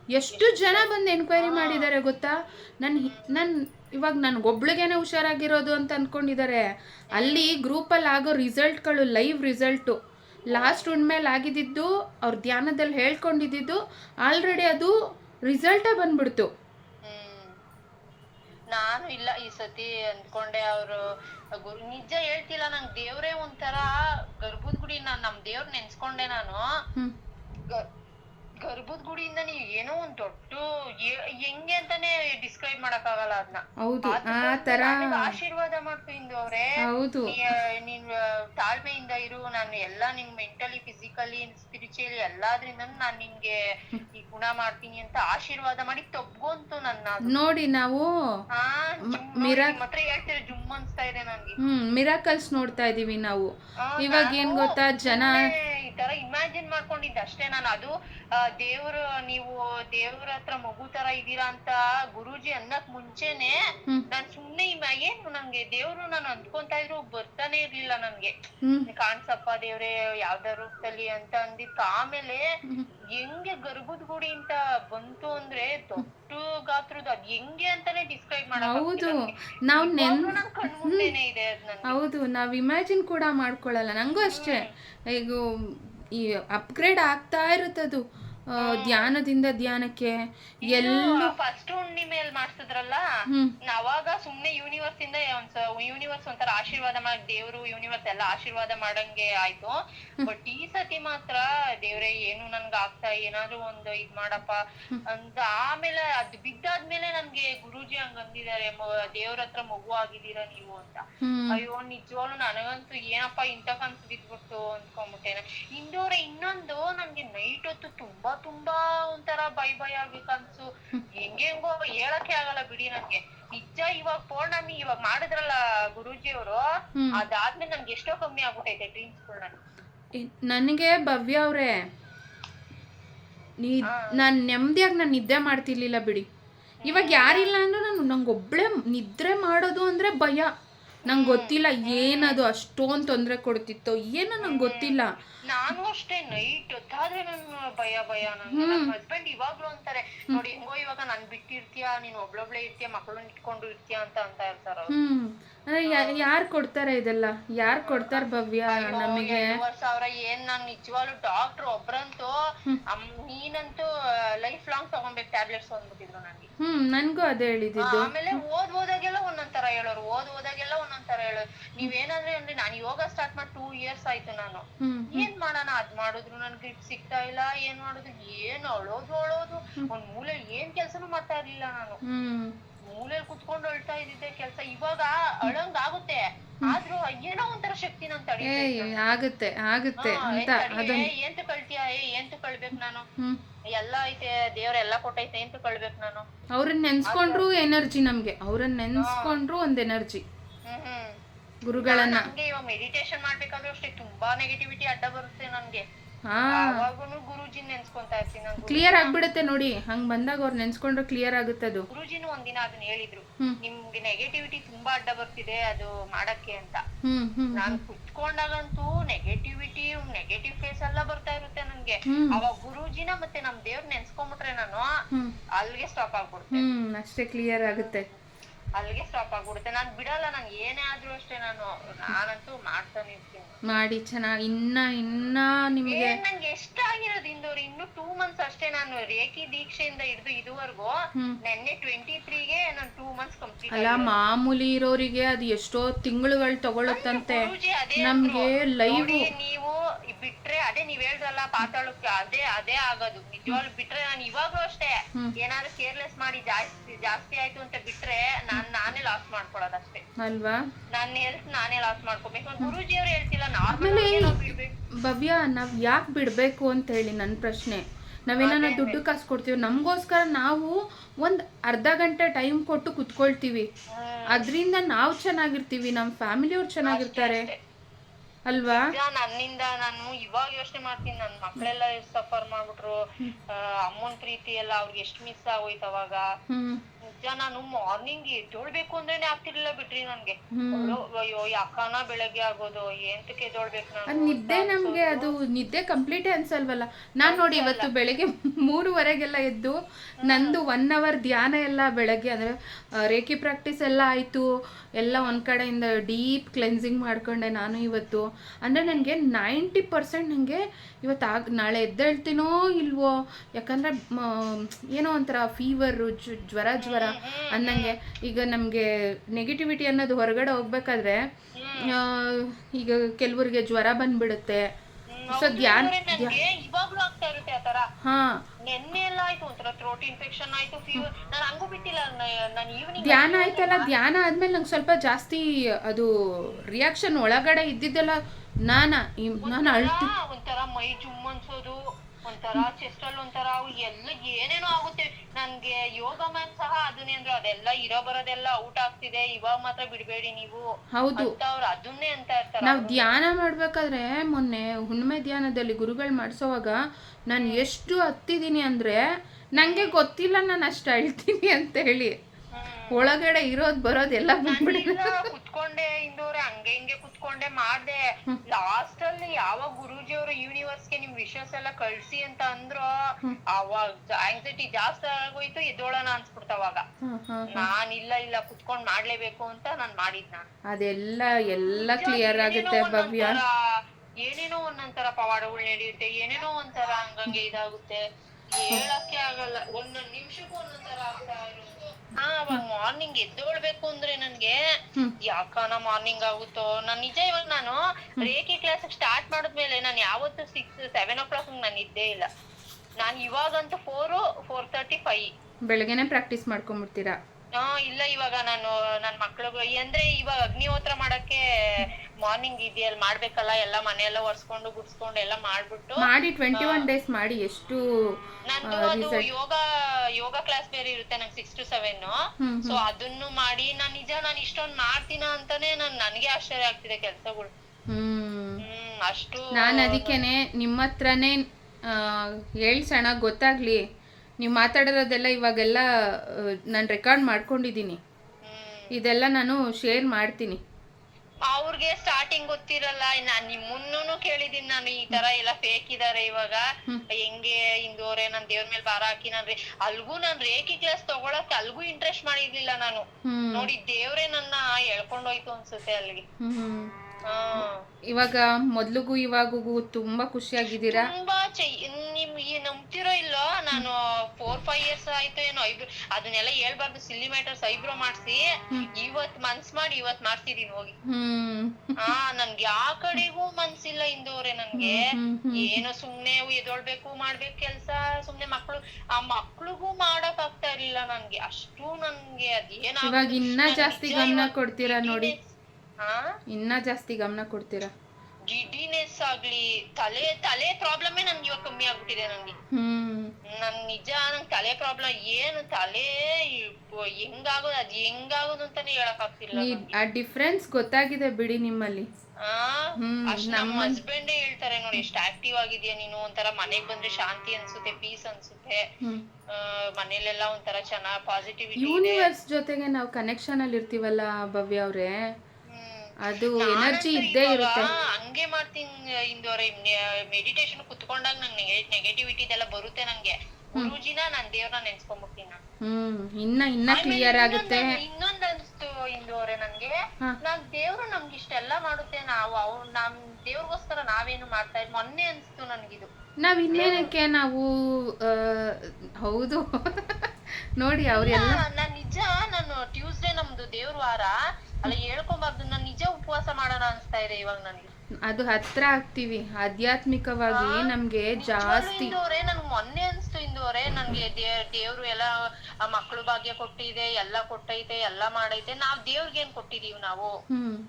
ಎಷ್ಟು ಜನ ಬಂದು ಎನ್ಕ್ವೈರಿ ಮಾಡಿದ್ದಾರೆ ಗೊತ್ತಾ? ನನ್ ನನ್ ಇವಾಗ ನನ್ಗೊಬ್ಳಿಗೇನೆ ಹುಷಾರಾಗಿರೋದು ಅಂತ ಅನ್ಕೊಂಡಿದ್ದಾರೆ ಅಲ್ಲಿ ಗ್ರೂಪಲ್ಲಿ ಆಗೋ ರಿಸಲ್ಟ್ಗಳು ಲೈವ್ ರಿಸಲ್ಟು ಲಾಸ್ಟ್ ಉಣ್ಮೇಲೆ ಆಗಿದ್ದಿದ್ದು ಅವ್ರ ಧ್ಯಾನದಲ್ಲಿ ಹೇಳ್ಕೊಂಡಿದ್ದು ಆಲ್ರೆಡಿ ಅದು ರಿಸಲ್ಟೇ ಬಂದ್ಬಿಡ್ತು. ನಾನು ಇಲ್ಲ ಈ ಸತಿ ಅಂದ್ಕೊಂಡೆ ಅವರು ಗುರು ನಿಜ ಹೇಳ್ತಿಲ್ಲ ನಂಗೆ ದೇವ್ರೇ ಒಂಥರ ಗರ್ಭದ ಗುಡಿ ನಾನು ನಮ್ ದೇವ್ರ ನೆನ್ಸ್ಕೊಂಡೆ ನಾನು. ಗರ್ಭದ ಗುಡಿಯಿಂದ ನೀವು ಏನೋ ಒಂದ್ ದೊಡ್ಡ ಹೆಂಗೆ ಅಂತಾನೆ ಡಿಸ್ಕ್ರೈಬ್ ಮಾಡಕ್ ಆಗಲ್ಲ ಅದನ್ನ ಹೌದು ಆ ತರ ಆಶೀರ್ವಾದ ಮಾಡ್ಕೊಂಡು ಅವ್ರೆ. ಹೌದು. ನೀನ್ ತಾಳ್ಮೆಯಿಂದ ಇರು ನಾನು ಎಲ್ಲಾ ನಿನ್ ಮೆಂಟಲಿ ಫಿಸಿಕಲಿ ಸ್ಪಿರಿಚುಯಲಿ ಎಲ್ಲಾದ್ರಿಂದ ನಾನ್ ನಿನ್ಗೆ ಈ ಗುಣ ಮಾಡ್ತೀನಿ ಅಂತ ಆಶೀರ್ವಾದ ಮಾಡಿ ತಬ್ಗೊಂತು ನನ್ನ ನೋಡಿ ನಾವು ಮಾತ್ರ ಹೇಳ್ತೀರ ಜುಮ್ ಅನ್ಸ್ತಾ ಇದೆ ನನ್ಗೆ. ಹ್ಮ್ ಮಿರಾಕಲ್ಸ್ ನೋಡ್ತಾ ಇದೀವಿ ನಾವು. ಇವಾಗ ಏನ್ ಗೊತ್ತಾ ಜನ ಈ ತರ ಇಮ್ಯಾಜಿನ್ ಮಾಡ್ಕೊಂಡಿದ್ದ ಅಷ್ಟೇ ನಾನು. ಅದು ದೇವ್ರ ನೀವು ದೇವ್ರ ಹತ್ರ ಮಗು ತರ ಇದೀರಾ ಅಂತ ಗುರೂಜಿ ಅನ್ನಕ್ ಮುಂಚೆನೆ ನಾನ್ ಸುಮ್ನೆ ಏನು ನಂಗೆ ದೇವ್ರು ನಾನ್ ಅಂದ್ಕೊಂತ ಇದ್ರು ಬರ್ತಾನೆ ಇರ್ಲಿಲ್ಲ ನನ್ಗೆ. ಕಾಣ್ಸಪ್ಪ ದೇವ್ರೆ ಯಾವ್ದ ರೂಪದಲ್ಲಿ ಅಂತ ಅಂದಿತ್ತು. ಆಮೇಲೆ ಹೆಂಗೆ ಗರ್ಭದ ಗುಡಿ ಅಂತ ಬಂತು ಅಂದ್ರೆ ದೊಡ್ಡ ಗಾತ್ರದ್ದು. ಅದ್ ಹೆಂಗೆ ಅಂತಾನೆ ಡಿಸ್ಕ್ರೈಬ್ ಹೌದು. ನಾವು ನೆನ್ ಇದೆ ಹೌದು. ನಾವ್ ಇಮ್ಯಾಜಿನ್ ಕೂಡ ಮಾಡ್ಕೊಳ್ಳಲ್ಲ ನಂಗೂ ಅಷ್ಟೇ. ಈಗ ಈ ಅಪ್ಗ್ರೇಡ್ ಆಗ್ತಾ ಇರುತ್ತದು. ಧ್ಯಾನದಿಂದ ಧ್ಯಾನಕ್ಕೆ ಎಲ್ಲ ಫಸ್ಟ್ ಹುಣ್ಣಿಮೆಲ್ ಮಾಡ್ಸಿದ್ರಲ್ಲ ಅವಾಗ ಸುಮ್ನೆ ಯೂನಿವರ್ಸ್ ಇಂದ ಒಂದ್ ಯೂನಿವರ್ಸ್ ಒಂಥರ ಆಶೀರ್ವಾದ ಮಾಡ್ ದೇವ್ರು ಯೂನಿವರ್ಸ್ ಎಲ್ಲ ಆಶೀರ್ವಾದ ಮಾಡಂಗೆ ಆಯ್ತು. ಬಟ್ ಈ ಸತಿ ಮಾತ್ರ ದೇವ್ರೆ ಏನು ನನ್ಗ ಆಗ್ತಾ ಏನಾದ್ರು ಒಂದು ಇದ್ ಮಾಡಪ್ಪ ಅಂತ ಆಮೇಲೆ ಅದ್ ಬಿದ್ದಾದ್ಮೇಲೆ ನನ್ಗೆ ಗುರೂಜಿ ಹಂಗಂದಿದ್ದಾರೆ ದೇವ್ರ ಹತ್ರ ಮಗು ಆಗಿದ್ದೀರಾ ನೀವು ಅಂತ. ಅಯ್ಯೋ ನಿಜವಾಗ್ಲು ನನಗಂತೂ ಏನಪ್ಪ ಇಂತ ಕನ್ಸು ಬಿದ್ಬಿಟ್ಟು ಅನ್ಕೊಂಬಿಟ್ಟೆ ಇಂದೋರ ಇನ್ನೊಂದು ನನ್ಗೆ ನೈಟ್ ಹೊತ್ತು ತುಂಬಾ ತುಂಬಾ ಒಂಥರ ಭಯ ಭಯ ಆಗಿ ಕನ್ಸು ಹೆಂಗೆಂಗೋ ಹೇಳಕ್ಕೆ ಆಗಲ್ಲ ಬಿಡಿ ನನ್ಗೆ ನಿಜ ಇವಾಗ ಪೌರ್ಣಮಿ ಇವಾಗ ಮಾಡಿದ್ರಲ್ಲ ಗುರೂಜಿ ಅವರು ಹ್ಮ್. ಅದಾದ್ಮೇಲೆ ನನ್ಗೆ ಎಷ್ಟೋ ಕಮ್ಮಿ ಆಗ್ಬಿಟ್ಟೈತೆ ಡ್ರೀಮ್ಸ್ ನನ್ಗೆ ಇ- ನನಗೆ ಭವ್ಯ ಅವ್ರೆ ನೀ ನಾನು ನೆಮ್ಮದಿಯಾಗಿ ನಾನು ನಿದ್ದೆ ಮಾಡ್ತಿರ್ಲಿಲ್ಲ ಬಿಡಿ. ಇವಾಗ ಯಾರಿಲ್ಲ ಅಂದ್ರೆ ನಾನು ನಂಗೆ ಒಬ್ಳೆ ನಿದ್ರೆ ಮಾಡೋದು ಅಂದ್ರೆ ಭಯ. ನಂಗೆ ಗೊತ್ತಿಲ್ಲ ಏನದು ಅಷ್ಟೊಂದು ತೊಂದರೆ ಕೊಡ್ತಿತ್ತೋ ಏನೋ ನಂಗೆ ಗೊತ್ತಿಲ್ಲ. ನಾನು ಅಷ್ಟೇ ನೈಟ್ ಹೊತ್ತಾದ್ರೆ ನನ್ನ ಭಯ ಭಯ. ನನ್ನ ಹಸ್ಬೆಂಡ್ ಇವಾಗ್ಲೂ ಅಂತಾರೆ ನೋಡಿ ಹೆಂಗೋ ಇವಾಗ ನನ್ ಬಿಟ್ಟಿರ್ತೀಯ? ನೀನ್ ಒಬ್ಳೊಬ್ಳೆ ಇರ್ತೀಯ? ಮಕ್ಕಳನ್ನ ಇಟ್ಕೊಂಡು ಇರ್ತೀಯ? ಅಂತ ಅಂತ ಇರ್ತಾರ ಅಂದ್ರೆ ಯಾರು ಕೊಡ್ತಾರೆ ಇದೆಲ್ಲ? ಯಾರು ಕೊಡ್ತಾರ ಭವ್ಯ ನಮಗೆ? ಸಾವಿರ ಏನ್ ನಾನ್ ನಿಜವಾಗ್ಲು ಡಾಕ್ಟರ್ ಒಬ್ರಂತೂ ನೀನಂತೂ ಲೈಫ್ ಲಾಂಗ್ ತಗೊಂಬೇಕು ಟ್ಯಾಬ್ಲೆಟ್ಸ್ ಅಂದ್ಬಿಟ್ಟಿದ್ರು ನನ್ಗೆ ಹ್ಮ್ ನನಗೂ ಅದೇ ಹೇಳಿದ್ದು ಆಮೇಲೆ ಓದ್ ಓದಾಗೆಲ್ಲ ಒಂದೊಂದ್ ತರ ಹೇಳೋರು ಓದ್ ಓದಾಗೆಲ್ಲ ಒಂದೊಂದ್ ತರ ಹೇಳೋರು. ನೀವೇನಾದ್ರೆ ಅಂದ್ರೆ ನಾನು ಯೋಗ ಸ್ಟಾರ್ಟ್ ಮಾಡಿ ಟೂ ಇಯರ್ಸ್ ಆಯ್ತು ನಾನು. ಏನ್ ಮಾಡೋಣ ಅದ್ ಮಾಡಿದ್ರು ನನ್ ಗ್ರಿಪ್ ಸಿಗ್ತಾ ಇಲ್ಲ ಏನ್ ಮಾಡುದು? ಏನ್ ಅಳೋದು ಅಳೋದು? ಒಂದ್ ಮೂಲೆ ಏನ್ ಕೆಲ್ಸನೂ ಮಾಡ್ತಾ ಇರ್ಲಿಲ್ಲ ನಾನು. ಮೂಲೆಯಲ್ಲಿ ಕುತ್ಕೊಂಡು ಅಳ್ತಾ ಇದ್ದಿದ್ದೆ ಕೆಲ್ಸ. ಇವಾಗ ಅಳಂಗ್ ಆಗುತ್ತೆ. ಆದ್ರೂ ಏನೋ ಒಂಥರ ಶಕ್ತಿ ನನ್ ತಡಿ ಆಗುತ್ತೆ ಆಗುತ್ತೆ ಅಂತ ಏನ್ ಕಳ್ತೀಯ ಏ ಏನ್ ಕಳ್ಬೇಕು ನಾನು? ಎಲ್ಲ ಐತೆ ದೇವ್ರ ಎಲ್ಲ ಕೊಟ್ಟೈತೆ ಕಳ್ಬೇಕು ನಾನು? ಅವ್ರನ್ನ ನೆನ್ಸ್ಕೊಂಡ್ರು ಎನರ್ಜಿ ನಮ್ಗೆ. ಅವ್ರನ್ನ ನೆನ್ಸ್ಕೊಂಡ್ರು ಒಂದ್ ಎನರ್ಜಿ. ಗುರುಗಳನ್ನ. ಇವಾಗ ಮೆಡಿಟೇಷನ್ ಮಾಡ್ಬೇಕಾದ್ರೂ ಅಷ್ಟೇ ತುಂಬಾ ನೆಗೆಟಿವಿಟಿ ಅಡ್ಡ ಬರುತ್ತೆ ನನ್ಗೆ. ಹಾ. ಅವಾಗೂನು ಗುರೂಜಿ ನೆನ್ಸ್ಕೊಂತಾ ಇರ್ತೀನಿ ನಾನು ಕ್ಲಿಯರ್ ಆಗ್ಬಿಡುತ್ತೆ ನೋಡಿ. ಹಂಗ್ ಬಂದಾಗ ಅವ್ರು ನೆನ್ಸ್ಕೊಂಡ್ರೆ ಕ್ಲಿಯರ್ ಆಗುತ್ತೆ ಅದು. ಗುರೂಜಿನೂ ಒಂದಿನ ಅದನ್ನ ಹೇಳಿದ್ರು. ನಿಮ್ಗೆ ನೆಗೆಟಿವಿಟಿ ತುಂಬಾ ಅಡ್ಡ ಬರ್ತಿದೆ ಅದು ಮಾಡಕ್ಕೆ ಅಂತ. ನಾನ್ ಕುತ್ಕೊಂಡಾಗಂತೂ ನೆಗೆಟಿವಿಟಿ ನೆಗೆಟಿವ್ ಫೇಸ್ ಎಲ್ಲ ಬರ್ತಾ ಇರುತ್ತೆ ನನ್ಗೆ. ಅವಾಗ ಗುರುಜಿನ ಮತ್ತೆ ನಮ್ ದೇವ್ರ ನೆನ್ಸ್ಕೊಂಡ್ಬಿಟ್ರೆ ನಾನು ಅಲ್ಲಿಗೆ ಸ್ಟಾಪ್ ಆಗ್ಬಿಡ್ತೀನಿ ಅಷ್ಟೇ ಕ್ಲಿಯರ್ ಆಗುತ್ತೆ. ಅಲ್ಲಿಗೆ ಸ್ಟಾಪ್ ಆಗ್ಬಿಡುತ್ತೆ. ನಾನ್ ಬಿಡಲ್ಲ ನಂಗೆ ಏನೇ ಆದ್ರೂ ಅಷ್ಟೇ ನಾನು ನಾನಂತೂ ಮಾಡ್ತಾನೆ ಇರ್ತೀನಿ. ಮಾಡಿ ಚೆನ್ನಾಗಿ ಇನ್ನ ಇನ್ನ ನಿಮಗೆ ಏನ್ ನಂಗೆ ಎಷ್ಟ ಆಗಿರೋದು ಇನ್ನು ಟೂ ಮಂತ್ಸ್ ಅಷ್ಟೇ ನಾನು ರೇಖಿ ದೀಕ್ಷೆಯಿಂದ ಹಿಡಿದು ಇದುವರೆಗೂ. ನೆನ್ನೆ ಟ್ವೆಂಟಿ ತ್ರೀಗೆ ನಾನು ಟೂ ಮಂತ್ಸ್ ಕಂಪ್ಲೀಟ್ ಅಲ್ಲ ಮಾಮೂಲಿ ಇರೋರಿಗೆ ಅದು ಎಷ್ಟೋ ತಿಂಗಳುಗಳು ತಗೊಳುತ್ತಂತೆ ನಮ್ಗೆ ಲೈವ್ ನೀವು ಬಿಟ್ರೆ ಅದೇ ನೀವ್ ಹೇಳ್ದಲ್ಲ ಪಾತಾಳಕ್ಕೆ ಅದೇ ಅದೇ ಆಗೋದು. ನಿಜವಾಗ್ಲು ಬಿಟ್ರೆ ನಾನು ಇವಾಗ್ಲೂ ಅಷ್ಟೇ. ಏನಾದ್ರು ಕೇರ್ಲೆಸ್ ಮಾಡಿ ಜಾಸ್ತಿ ಜಾಸ್ತಿ ಆಯ್ತು ಅಂತ ಬಿಟ್ರೆ ನಾನ್ ನಾನೇ ಲಾಸ್ ಮಾಡ್ಕೊಳ್ಳೋದು ಅಷ್ಟೇ. ಅಲ್ವಾ? ನನ್ನ ಹೆಲ್ತ್ ನಾನೇ ಲಾಸ್ ಮಾಡ್ಕೋಬೇಕು. ಗುರುಜಿ ಅವ್ರು ಹೇಳ್ತಿಲ್ಲ ನಾರ್ಮಲ್ ಭವ್ಯ ನಾವ್ ಯಾಕೆ ಬಿಡ್ಬೇಕು ಅಂತ ಹೇಳಿ ನನ್ನ ಪ್ರಶ್ನೆ. ನಾವೇನ ದುಡ್ಡು ಕಾಸು ಕೊಡ್ತೀವಿ. ನಮಗೋಸ್ಕರ ನಾವು ಒಂದ್ ಅರ್ಧ ಗಂಟೆ ಟೈಮ್ ಕೊಟ್ಟು ಕುತ್ಕೊಳ್ತೀವಿ. ಅದ್ರಿಂದ ನಾವು ಚೆನ್ನಾಗಿರ್ತೀವಿ ನಮ್ಮ ಫ್ಯಾಮಿಲಿಯವ್ರು ಚೆನ್ನಾಗಿರ್ತಾರೆ. ಅಲ್ವಾ? ನನ್ನಿಂದ ನಾನು ಇವಾಗ ಯೋಚನೆ ಮಾಡ್ತೀನಿ ನನ್ ಮಕ್ಳೆಲ್ಲ ಎಷ್ಟ್ ಸಫರ್ ಮಾಡ್ಬಿಟ್ರು ಅಮ್ಮನ್ ಪ್ರೀತಿ ಎಲ್ಲ ಅವ್ರಿಗೆ ಎಷ್ಟ್ ಮಿಸ್ ಆಗೋಯ್ತು ಅವಾಗ. ಹ್ಮ್. ನಿಜ ನಾನು ಮಾರ್ನಿಂಗ್ ಎದ್ದೋಳ್ಬೇಕು ಅಂದ್ರೇನೆ ಆಗ್ತಿರ್ಲಿಲ್ಲ ಬಿಟ್ರಿ ನನ್ಗೆ. ಅಯ್ಯೋ ಯಾಕನ ಬೆಳಗ್ಗೆ ಆಗೋದು ಎಂತಕ್ಕೆ ಎದ್ದೋಳ್ಬೇಕು ಅದ್ ನಾನು ನಿದ್ದೆ ನಮ್ಗೆ ಅದು ನಿದ್ದೆ ಕಂಪ್ಲೀಟೇ ಅನ್ಸಲ್ವಲ್ಲ. ನಾನ್ ನೋಡಿ ಇವತ್ತು ಬೆಳಗ್ಗೆ ಮೂರುವರೆಗೆಲ್ಲ ಎದ್ದು ನಂದು ಒನ್ ಅವರ್ ಧ್ಯಾನ ಎಲ್ಲ ಬೆಳಗ್ಗೆ ಅಂದ್ರೆ ಆ, ರೇಖಿ ಪ್ರಾಕ್ಟೀಸ್ ಎಲ್ಲ ಆಯ್ತು. ಎಲ್ಲ ಒಂದ್ ಕಡೆಯಿಂದ ಡೀಪ್ ಕ್ಲೆನ್ಸಿಂಗ್ ಮಾಡ್ಕೊಂಡೆ ನಾನು ಇವತ್ತು. ಅಂದ್ರೆ ನನಗೆ ನೈಂಟಿ ಪರ್ಸೆಂಟ್ ನನಗೆ ಇವತ್ತು ಆಗ, ನಾಳೆ ಎದ್ದೇಳ್ತೀನೋ ಇಲ್ವೋ? ಯಾಕಂದರೆ ಏನೋ ಒಂಥರ ಫೀವರು ಜ್ವರ ಜ್ವರ ಅನ್ನಂಗೆ. ಈಗ ನಮಗೆ ನೆಗೆಟಿವಿಟಿ ಅನ್ನೋದು ಹೊರಗಡೆ ಹೋಗ್ಬೇಕಾದ್ರೆ ಈಗ ಕೆಲವರಿಗೆ ಜ್ವರ ಬಂದ್ಬಿಡುತ್ತೆ. ಸೊ ಧ್ಯಾನ ಇವಾಗ್ಲೂ ಆಗ್ತಾ ಇರುತ್ತೆ ಆತರ ಹಾ. ನೆನ್ನೆ ಎಲ್ಲ ಆಯ್ತು ಒಂಥರ ಥ್ರೋಟ್ ಇನ್ಫೆಕ್ಷನ್ ಆಯ್ತು ಫೀವರ್ ನಾನು ಹಂಗೂ ಬಿಟ್ಟಿಲ್ಲ ನಾನು ಈವ್ನಿಂಗ್ ಧ್ಯಾನ ಆಯ್ತಲ್ಲ ಧ್ಯಾನ ಆದ್ಮೇಲೆ ನಂಗೆ ಸ್ವಲ್ಪ ಜಾಸ್ತಿ ಅದು ರಿಯಾಕ್ಷನ್ ಒಳಗಡೆ ಇದ್ದಿದ್ದೆಲ್ಲ ನಾನಾ ನಾನು ಅಳ್ತಿ ಒಂಥರ ಮೈ ಜುಮ್ ಅನ್ಸೋದು. ಒಂಥರ ಚೆಸ್ಟ್ ಅಲ್ಲಿ ಒಂಥರ ಅವು ಎಲ್ಲ ಏನೇನೋ ಆಗುತ್ತೆ. ನನ್ಗೆ ಯೋಗ ಮ್ಯಾಮ್ ಸಹ ಅದನ್ನೇ ಅಂದ್ರು. ಅದೆಲ್ಲ ಇರೋ ಬರೋದೆಲ್ಲ ಔಟ್ ಆಗ್ತಿದೆ. ಇವಾಗ ಮಾತ್ರ ಬಿಡ್ಬೇಡಿ ನೀವು. ಹೌದು. ಅಂತ ಅವ್ರು ಅದನ್ನೇ ಅಂತ ಇರ್ತಾರೆ. ನಾವು ಧ್ಯಾನ ಮಾಡ್ಬೇಕಾದ್ರೆ ಮೊನ್ನೆ ಹುಣ್ಣಿಮೆ ಧ್ಯಾನದಲ್ಲಿ ಗುರುಗಳು ಮಾಡಿಸೋವಾಗ ನಾನು ಎಷ್ಟು ಹತ್ತಿದ್ದೀನಿ ಅಂದರೆ ನನಗೆ ಗೊತ್ತಿಲ್ಲ ನಾನು ಅಷ್ಟು ಅಳ್ತೀನಿ ಅಂತ ಹೇಳಿ. ಒಳಗಡೆ ಇರೋದ್ ಬರೋದು ಎಲ್ಲ ಕುತ್ಕೊಂಡೆ ಇಂದೋರೆ ಹಂಗೆ ಹಿಂಗೆ ಕುತ್ಕೊಂಡೆ ಮಾಡ್ದೆ. ಲಾಸ್ಟ್ ಅಲ್ಲಿ ಯಾವಾಗ ಗುರೂಜಿ ಅವರು ಯೂನಿವರ್ಸ್ಗೆ ನಿಮ್ ವಿಷಸ್ ಎಲ್ಲ ಕಳ್ಸಿ ಅಂತ ಅಂದ್ರು ಅವಾಗ ಆಂಗ್ಸೈಟಿ ಜಾಸ್ತಿ ಆಗೋಯ್ತು ಎದ್ದೋಳನ ಅನ್ಸ್ಬಿಡ್ತಾವಾಗ ನಾನ್ ಇಲ್ಲ ಇಲ್ಲ ಕುತ್ಕೊಂಡ್ ಮಾಡ್ಲೇಬೇಕು ಅಂತ ನಾನ್ ಮಾಡಿದ್ನ ಅದೆಲ್ಲ ಎಲ್ಲ ಕ್ಲಿಯರ್ ಆಗುತ್ತೆ ಭವ್ಯ. ಏನೇನೋ ತರ ಪವಾಡಗಳು ನಡೆಯುತ್ತೆ ಏನೇನೋ ಒಂಥರ ಹಂಗಂಗೆ ಇದಾಗುತ್ತೆ. ಹೇಳಕ್ಕೆ ಆಗಲ್ಲ. ಒಂದೊಂದ್ ನಿಮಿಷಕ್ಕೂ ಆಗ್ತಾ ಇರೋದು ಹಾ ಅವಾಗ ಮಾರ್ನಿಂಗ್ ಎದ್ದೋಳ್ಬೇಕು ಅಂದ್ರೆ ನನ್ಗೆ. ಯಾಕನ ಮಾರ್ನಿಂಗ್ ಆಗುತ್ತೋ? ನಾನ್ ನಿಜ ಇವಾಗ ನಾನು ರೇಖಿ ಕ್ಲಾಸ್ ಸ್ಟಾರ್ಟ್ ಮಾಡಿದ್ಮೇಲೆ ನಾನು ಯಾವತ್ತು ಸಿಕ್ಸ್ ಸೆವೆನ್ ಓ ಕ್ಲಾಕ್ ನಾನು ಇದ್ದೇ ಇಲ್ಲ. ನಾನ್ ಇವಾಗಂತೂ ಫೋರ್ ಫೋರ್ ತರ್ಟಿ ಫೈವ್ ಬೆಳಗ್ಗೆನೆ ಪ್ರಾಕ್ಟೀಸ್ ಮಾಡ್ಕೊಂಡ್ಬಿಡ್ತೀರಾ? ಹಾ ಇಲ್ಲ ಇವಾಗ ನಾನು ನನ್ ಮಕ್ಳಿಗೆ ಅಂದ್ರೆ ಇವಾಗ ಅಗ್ನಿಹೋತ್ರ ಮಾಡಕ್ಕೆ ಮಾರ್ನಿಂಗ್ ಇದೆಯಲ್ಲ ಮಾಡ್ಬೇಕಲ್ಲ ಎಲ್ಲ ಮನೆಯೆಲ್ಲ ಒರ್ಸ್ಕೊಂಡು ಗುಡ್ಸ್ಕೊಂಡು ಎಲ್ಲ ಮಾಡ್ಬಿಟ್ಟು ಮಾಡಿ ಟ್ವೆಂಟಿ ಒನ್ ಡೇಸ್ ಮಾಡಿ ಎಷ್ಟು ನಂದು ಅದು ಯೋಗ ಯೋಗ ಕ್ಲಾಸ್ ಬೇರೆ ಇರುತ್ತೆ ನಂಗೆ ಸಿಕ್ಸ್ ಟು ಸೆವೆನ್ ಸೊ ಅದನ್ನು ಮಾಡಿ ನಾನ್ ನಿಜ ನಾನ್ ಇಷ್ಟೊಂದ್ ಮಾಡ್ತೀನ ಅಂತಾನೆ ನಾನ್ ನನ್ಗೆ ಆಶ್ಚರ್ಯ ಆಗ್ತಿದೆ ಕೆಲ್ಸಗಳು. ಹ್ಮ್. ಅಷ್ಟು ನಾನು ಅದಕ್ಕೇನೆ ನಿಮ್ಮ ಹತ್ರನೇ ಹೇಳ್ಸೋಣ ಗೊತ್ತಾಗ್ಲಿ. ನೀವು ಮಾತಾಡಿರೋದೆಲ್ಲ ಇವಾಗೆಲ್ಲ ನಾನು ರೆಕಾರ್ಡ್ ಮಾಡ್ಕೊಂಡಿದ್ದೀನಿ. ಇದೆಲ್ಲ ನಾನು ಶೇರ್ ಮಾಡ್ತೀನಿ. ಅವ್ರಿಗೆ ಸ್ಟಾರ್ಟಿಂಗ್ ಗೊತ್ತಿರಲ್ಲ. ನಾನ್ ನಿಮ್ಮನ್ನು ಕೇಳಿದೀನಿ ನಾನು ಈ ತರ ಎಲ್ಲ ಫೇಕ್ ಇದಾರೆ ಇವಾಗ. ಹೆಂಗೆ ಇಂದೋರೆ ನಾನ್ ದೇವ್ರ ಮೇಲೆ ಭಾರ ಹಾಕಿ ನಾನ್ ಅಲ್ಗೂ ನಾನ್ ರೇಖಿ ಕ್ಲಾಸ್ ತಗೊಳಕ್ ಅಲ್ಗೂ ಇಂಟ್ರೆಸ್ಟ್ ಮಾಡಿರ್ಲಿಲ್ಲ ನಾನು. ನೋಡಿ ದೇವ್ರೆ ನನ್ನ ಎಳ್ಕೊಂಡೋಯ್ತು ಅನ್ಸುತ್ತೆ ಅಲ್ಲಿಗೆ. ಇವಾಗ ಮೊದ್ಲಿಗೂ ಇವಾಗೂ ತುಂಬಾ ಖುಷಿಯಾಗಿದ್ದೀರಾ? ತುಂಬಾ ನಿಮ್ಗೆ ನಿಮ್ ನಂಬ್ತಿರೋ ಇಲ್ಲೋ ನಾನು ಫೈವ್ ಇಯರ್ಸ್ ಆಯ್ತು ಏನೋ ಐಬ್ರೋ ಅದನ್ನೆಲ್ಲ ಹೇಳ್ಬಾರ್ದು ಸಿಲ್ಲಿ ಮ್ಯಾಟರ್ಸ್ ಐಬ್ರೋ ಮಾಡ್ಸಿ ಇವತ್ ಮನ್ಸ್ ಮಾಡಿ ಇವತ್ ಮಾಡ್ತಿದೀನಿ ಹೋಗಿ. ಹಾ ನನ್ಗೆ ಯಾವ ಕಡೆಗೂ ಮನ್ಸಿಲ್ಲ ಇಂದೋರೆ ನನ್ಗೆ. ಏನೋ ಸುಮ್ನೆ ಎದೊಳ್ಬೇಕು ಮಾಡ್ಬೇಕು ಕೆಲ್ಸ ಸುಮ್ನೆ ಮಕ್ಳು ಆ ಮಕ್ಳಿಗೂ ಮಾಡಕ್ ಆಗ್ತಾ ಇರ್ಲಿಲ್ಲ ನನ್ಗೆ. ಅಷ್ಟು ನನ್ಗೆ ಅದೇನ ಇವಾಗ ಇನ್ನ ಜಾಸ್ತಿ ಗಮನ ಕೊಡ್ತೀರಾ ನೋಡಿ. ಹಾ ಇನ್ನ ಜಾಸ್ತಿ ಗಮನ ಕೊಡ್ತೀರಾ? ಗಿಡಿನೆಸ್ ಆಗ್ಲಿ ತಲೆ ತಲೆ ಪ್ರಾಬ್ಲಮ್ ನನ್ಗೆ ಇವಾಗ ಕಮ್ಮಿ ಆಗ್ಬಿಟ್ಟಿದೆ ನನ್ಗೆ. ನನ್ ನಿಜ ನಂಗ್ ತಲೆ ಪ್ರಾಬ್ಲಮ್ ಏನು ತಲೆ ಹೆಂಗಾಗೋದು ಅದ್ ಹೆಂಗಾಗೋದು ಅಂತಾನೆ ಹೇಳಕ್ ಆಗ್ತಿಲ್ಲ ಈ ಆ ಡಿಫ್ರೆನ್ಸ್ ಗೊತ್ತಾಗಿದೆ ಬಿಡಿ ನಿಮ್ಮಲ್ಲಿ. ನಮ್ಮ ಹಸ್ಬೆಂಡೇ ಹೇಳ್ತಾರೆ ನೋಡಿ ಎಷ್ಟು ಆಕ್ಟಿವ್ ಆಗಿದ್ಯಾ ನೀನು ಒಂಥರ ಮನೆಗ್ ಬಂದ್ರೆ ಶಾಂತಿ ಅನ್ಸುತ್ತೆ ಪೀಸ್ ಅನ್ಸುತ್ತೆ. ಮನೇಲೆಲ್ಲ ಒಂಥರ ಚೆನ್ನಾಗ್ ಪಾಸಿಟಿವ್ ಯೂನಿವರ್ಸ್ ಜೊತೆಗೆ ನಾವು ಕನೆಕ್ಷನ್ ಅಲ್ಲಿ ಇರ್ತೀವಲ್ಲ ಭವ್ಯ ಅವ್ರೆ. ಅದು ಎನರ್ಜಿ ಇದ್ದೇ ಇರುತ್ತೆ. ಹಂಗೆ ಮಾಡ್ತೀನಿ ಇಂದೋರೆ ಮೆಡಿಟೇಷನ್ ಕುತ್ಕೊಂಡಾಗ ನಂಗೆ ನೆಗೆಟಿವಿಟಿ ಇದೆಲ್ಲ ಬರುತ್ತೆ ನಂಗೆ. ಗುರೂಜಿನ ನಾನ್ ದೇವ್ರನ್ನ ನೆನ್ಸ್ಕೊಂಡ್ಬಿಡ್ತೀನಿ ನಾನು. ಹ್ಮ್. ಇನ್ನ ಇನ್ನ ಕ್ಲಿಯರ್ ಆಗುತ್ತೆ. ಇನ್ನೊಂದ್ ಅನ್ಸ್ತು ಇಂದೋರೆ ನನ್ಗೆ. ನಾನ್ ದೇವ್ರು ನಮ್ಗೆ ಇಷ್ಟೆಲ್ಲ ಮಾಡುತ್ತೆ ನಾವು ಅವ್ರ ನಮ್ ದೇವ್ರಿಗೋಸ್ಕರ ನಾವೇನು ಮಾಡ್ತಾ ಇದ್ ಮೊನ್ನೆ ಅನ್ಸ್ತು ನನ್ಗಿದು. ನಾವ್ ಇನ್ನೇನಕ್ಕೆ ನಾವು ಹೌದು. ನೋಡಿ ಅವ್ರೆಲ್ಲ ನಾನ್ ನಿಜ ನಾನು ಟ್ಯೂಸ್ಡೇ ನಮ್ದು ದೇವ್ರ ವಾರ ಅಲ್ಲ ಹೇಳ್ಕೊಬಾರ್ದು ನಾನ್ ನಿಜ ಉಪವಾಸ ಮಾಡೋಣ ಅನ್ಸ್ತಾ ಇದೆ ಇವಾಗ ನನ್ಗೆ. ಅದು ಹತ್ರ ಆಗ್ತೀವಿ. ಆಧ್ಯಾತ್ಮಿಕವಾಗಿ ನಮ್ಗೆ ಜಾಸ್ತಿ ನನ್ಗೆ ಮೊನ್ನೆ ಅನ್ಸ್ತು ಇಂದವ್ರೆ ನನ್ಗೆ ದೇವ್ರು ಎಲ್ಲ ಮಕ್ಳು ಭಾಗ್ಯ ಕೊಟ್ಟಿದೆ ಎಲ್ಲ ಕೊಟ್ಟೈತೆ ಎಲ್ಲ ಮಾಡೈತೆ. ನಾವ್ ದೇವ್ರಿಗೆ ಏನ್ ಕೊಟ್ಟಿದೀವಿ ನಾವು?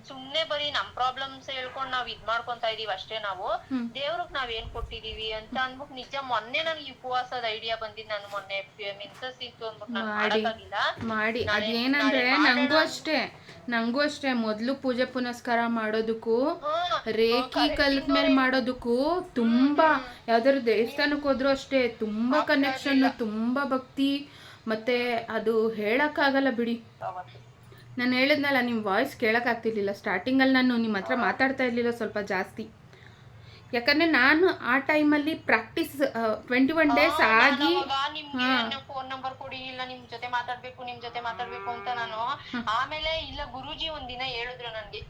ಸುಮ್ನೆ ಬರೀ ನಮ್ ಪ್ರಾಬ್ಲಮ್ಸ್ ಹೇಳ್ಕೊಂಡ್ ನಾವ್ ಇದ್ ಮಾಡ್ಕೊಂತ ಇದೀವಿ ಅಷ್ಟೇ ನಾವು. ದೇವ್ರಗ್ ನಾವ್ ಏನ್ ಕೊಟ್ಟಿದೀವಿ ಅಂತ ಅನ್ಬಿಟ್ಟು ನಿಜ ಮೊನ್ನೆ ನನ್ಗೆ ಉಪವಾಸದ ಐಡಿಯಾ ಬಂದಿದ್ ನಾನು ಮೊನ್ನೆ. ಮಿನ್ಸಸ್ ಇತ್ತು ಅಂದ್ಬಿಟ್ಟು ನಾನು ಮಾಡಿ. ಮಾಡಕ್ಕಾಗಿಲ್ಲ. ಮಾಡಿ. ಅದೇನಂದ್ರೆ ನಂಗೂ ಅಷ್ಟೇ ನಂಗೂ ಅಷ್ಟೇ ಮೊದ್ಲು ಪೂಜೆ ಪುನಸ್ಕಾರ ಮಾಡೋದಕ್ಕೂ. ರೇಖಿ ಕಲ್ಪ್ ಮೇಲೆ ಮಾಡೋದಕ್ಕೂ ತುಂಬಾ ಯಾವ್ದಾದ್ರು ದೇವಸ್ಥಾನಕ್ಕೆ ಹೋದ್ರು ಅಷ್ಟೇ ತುಂಬಾ ಕನೆಕ್ಷನ್ ತುಂಬಾ ಭಕ್ತಿ. ಮತ್ತೆ ಅದು ಹೇಳಕ್ಕಾಗಲ್ಲ ಬಿಡಿ. ನಾನು ಹೇಳಿದ್ನಲ್ಲ ನಿಮ್ಮ ವಾಯ್ಸ್ ಕೇಳೋಕ್ಕಾಗ್ತಿರ್ಲಿಲ್ಲ ಸ್ಟಾರ್ಟಿಂಗಲ್ಲಿ ನಾನು ನಿಮ್ಮ ಹತ್ರ ಮಾತಾಡ್ತಾ ಇರಲಿಲ್ಲ ಸ್ವಲ್ಪ ಜಾಸ್ತಿ. ಯಾಕಂದರೆ ನಾನು ಆ ಟೈಮಲ್ಲಿ ಪ್ರಾಕ್ಟೀಸ್ ಟ್ವೆಂಟಿ ಒನ್ ಡೇಸ್ ಆಗಿ ಫೋನ್ ನಂಬರ್ ಕೊಡಿ ಇಲ್ಲ ನಿಮ್ ಜೊತೆ ಮಾತಾಡ್ಬೇಕು ನಿಮ್ ಜೊತೆ ಮಾತಾಡ್ಬೇಕು ಅಂತ ನಾನು ಆಮೇಲೆ ಇಲ್ಲ ಗುರುಜಿ ಒಂದಿನ ಹೇಳಿದ್ರು ನನ್ಗೆ.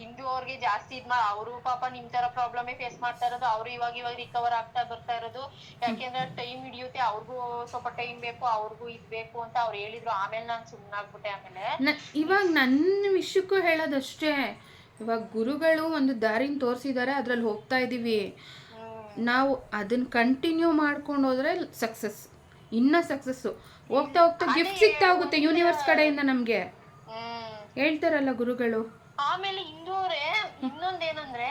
ಹಿಂದೂ ಅವ್ರಿಗೆ ಜಾಸ್ತಿ ಇದ್ ಅವರು ಪಾಪ ನಿಮ್ ತರ ಪ್ರಾಬ್ಲಮ್ ಫೇಸ್ ಮಾಡ್ತಾ ಇರೋದು ಅವ್ರು ಇವಾಗ ಇವಾಗ ರಿಕವರ್ ಆಗ್ತಾ ಬರ್ತಾ ಇರೋದು. ಯಾಕೆಂದ್ರೆ ಟೈಮ್ ಹಿಡಿಯುತ್ತೆ ಅವ್ರಿಗೂ ಸ್ವಲ್ಪ ಟೈಮ್ ಬೇಕು ಅವ್ರಿಗೂ ಇದ್ಬೇಕು ಅಂತ ಅವ್ರು ಹೇಳಿದ್ರು. ಆಮೇಲೆ ನಾನು ಸುಮ್ನಾಗ್ಬಿಟ್ಟೆ ಆಮೇಲೆ. ಇವಾಗ ನನ್ನ ವಿಷಯಕ್ಕೂ ಹೇಳೋದಷ್ಟೇ ಇವಾಗ ಗುರುಗಳು ಒಂದು ದಾರಿನ ತೋರಿಸಿದ್ದಾರೆ ಅದ್ರಲ್ಲಿ ಹೋಗ್ತಾ ಇದ್ದೀವಿ ನಾವು ಅದನ್ನ ಕಂಟಿನ್ಯೂ ಮಾಡ್ಕೊಂಡು ಹೋದ್ರೆ ಸಕ್ಸಸ್ ಇನ್ನ ಸಕ್ಸಸ್ಸು ಹೋಗ್ತಾ ಹೋಗ್ತಾ ಗಿಫ್ಟ್ ಸಿಗ್ತಾ ಹೋಗುತ್ತೆ ಯೂನಿವರ್ಸ್ ಕಡೆಯಿಂದ ನಮಗೆ. ಹೇಳ್ತಾರಲ್ಲ ಗುರುಗಳು. ಆಮೇಲೆ ಹಿಂದೂರೆ ಇನ್ನೊಂದೇನಂದ್ರೆ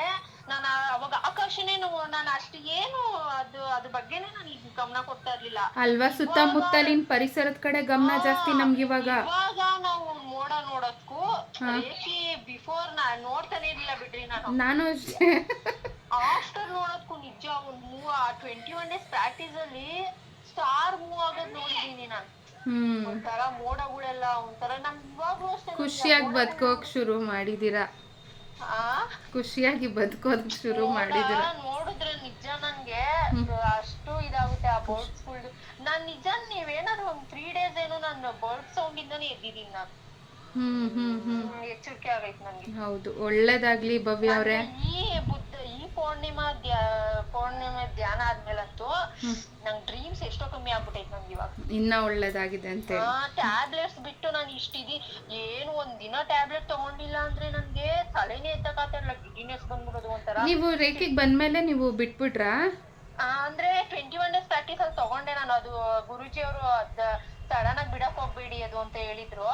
ನಾನು ಅವಾಗ ಆಕರ್ಷಣೆ ನಾನು ಅಷ್ಟು ಏನು ಅದು ಅದ್ರ ಬಗ್ಗೆನೇ ನಾನು ಗಮನ ಕೊಡ್ತಾ ಇರ್ಲಿಲ್ಲ. ಅಲ್ವಾ ಸುತ್ತಮುತ್ತಲಿನ ಪರಿಸರದ ಕಡೆ ಗಮನ ಜಾಸ್ತಿ ನಮ್ಗೆ ಇವಾಗ. ಇವಾಗ ನಾವು ಮೋಡ ರೇಖಿ ಬಿಫೋರ್ ನಾ ನೋಡ್ತಾನೆ ಇರ್ಲಿಲ್ಲ ಬಿಡ್ರಿ ನಾನು. ನಾನು ಅಷ್ಟೇ. ಆಫ್ಟರ್ ನೋಡೋದಕ್ಕೂ ನಿಜ ಒಂದ್ move twenty one days practice ಅಲ್ಲಿ ಸ್ಟಾರ್ ಮೂವ್ ಆಗೋದ್ ನೋಡಿದೀನಿ ನಾನು. ಒಂಥರ ಮೋಡಗಳೆಲ್ಲ ಒಂಥರ ನಮ್ ಇವಾಗ್ಲೂ ಅಷ್ಟೇ ಖುಷಿಯಾಗಿ ಬದುಕೋಕ್ ಶುರು ಮಾಡಿದೀರಾ? ಆ? ಖುಷಿಯಾಗಿ ಬದುಕೋದಕ್ ಶುರು ಮಾಡಿದೀರಾ? ಮೋಡ ನೋಡಿದ್ರೆ ನಿಜ ನನ್ಗೆ ಅಷ್ಟು ಇದಾಗುತ್ತೆ ಆ ಬರ್ಡ್ಸ್ ನಾನ್ ನಿಜ ನೀವೇನಾದ್ರು ಒಂದ್ ತ್ರೀ ಡೇಸ್ ಏನೋ ನಾನು ಬರ್ಡ್ ಸೌಂಡ್ ಇಂದಾನೆ ಎದ್ದಿದೀನಿ ನಾನು. ಹ್ಮ್ ಹ್ಮ್ ಹ್ಮ್. ಎಚ್ಚರಿಕೆ ಆಗೈತೆ ನನಗೆ. ಹೌದು ಒಳ್ಳೇದಾಗ್ಲಿ ಭವ್ಯ ಅವ್ರೆ. ಈ ಬುದ್ಧ ಈ ಪೌರ್ಣಿಮಾ ಧ್ಯ- ಪೌರ್ಣಿಮೆ ಧ್ಯಾನ ಆದ್ಮೇಲಂತೂ ನಂಗ್ ಡ್ರೀಮ್ಸ್ ಎಷ್ಟೋ ಕಮ್ಮಿ ಆಗ್ಬಿಟ್ಟೈತೆ ನನ್ಗೆ ಇವಾಗ. ಇನ್ನ ಒಳ್ಳೇದಾಗಿದೆ ಅಂತ ಹೇಳಿ. ಟ್ಯಾಬ್ಲೆಟ್ಸ್ ಬಿಟ್ಟು ನಾನು ಇಷ್ಟಿದಿ ಏನು ಒಂದ್ ದಿನ ಟ್ಯಾಬ್ಲೆಟ್ ತಗೊಂಡಿಲ್ಲ ಅಂದ್ರೆ ನನ್ಗೆ ತಲೆನೇ ಎತ್ತಕ್ಕಾಗ್ತಿರ್ಲಿಲ್ಲ ಗಿಡಿನೆಸ್ ಬಂದ್ಬಿಡೋದು ಒಂಥರ. ನೀವು ರೇಖೆಗೆ ಬಂದ್ಮೇಲೆ ನೀವು ಬಿಟ್ಬಿಟ್ರಾ? ಆ, ಅಂದ್ರೆ ಟ್ವೆಂಟಿ ಒನ್ ಡೇಸ್ ಪ್ರಾಕ್ಟೀಸ್ ಅಲ್ಲಿ ತಗೊಂಡೆ ನಾನು ಅದು ಗುರುಜಿ ಅವರು ಆಗಿ ಬಿಡಕ್ ಹೋಗ್ಬೇಡಿ ಅದು ಅಂತ ಹೇಳಿದ್ರು.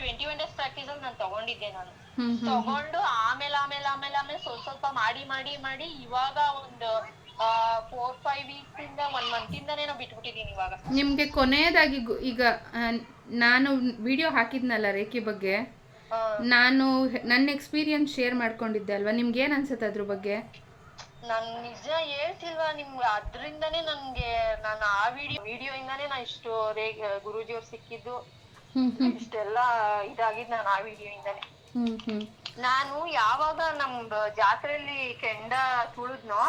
ಟ್ವೆಂಟಿ ಒನ್ ಡೇಸ್ ಪ್ರಾಕ್ಟೀಸ್ ಅಲ್ಲಿ ನಾನು ತಗೊಂಡಿದ್ದೆ ನಾನು. ತಗೊಂಡು ಆಮೇಲೆ ಆಮೇಲೆ ಆಮೇಲೆ ಆಮೇಲೆ ಸ್ವಲ್ಪ ಸ್ವಲ್ಪ ಮಾಡಿ ಮಾಡಿ ಮಾಡಿ ಇವಾಗ ಒಂದು ಫೋರ್ ಫೈವ್ ವೀಕ್ಸ್ ಇಂದ ಒನ್ ಮಂತ್ ಇಂದಾನೇ ನಾವು ಬಿಟ್ಬಿಟ್ಟಿದೀನಿ ಇವಾಗ. ನಿಮ್ಗೆ ಕೊನೆಯದಾಗಿ ಈಗ ನಾನು ವಿಡಿಯೋ ಹಾಕಿದ್ನಲ್ಲ ರೇಖೆ ಬಗ್ಗೆ. ನಾನು ನನ್ನ ಎಕ್ಸ್ಪೀರಿಯನ್ಸ್ ಶೇರ್ ಮಾಡ್ಕೊಂಡಿದ್ದೆ ಅಲ್ವಾ? ನಿಮ್ಗೆ ಏನ್ ಅನ್ಸುತ್ತೆ ಅದ್ರ ಬಗ್ಗೆ? ನಾನ್ ನಿಜ ಹೇಳ್ತಿಲ್ವಾ ನಿಮ್ಗೆ? ಅದ್ರಿಂದಾನೇ ನನ್ಗೆ ನಾನು ಆ ವಿಡಿಯೋ ವಿಡಿಯೋ ಇಂದಾನೇ ನಾ ಇಷ್ಟು ಗುರೂಜಿ ಅವ್ರು ಸಿಕ್ಕಿದ್ದು. ಇಷ್ಟೆಲ್ಲಾ ಇದಾಗಿದ್ ನಾನು ಆ ವಿಡಿಯೋ ಇಂದಾನೆ ನಾನು ಯಾವಾಗ ನಮ್ ಜಾತ್ರೆಯಲ್ಲಿ ಕೆಂಡ ತುಳಿದ್ನೋ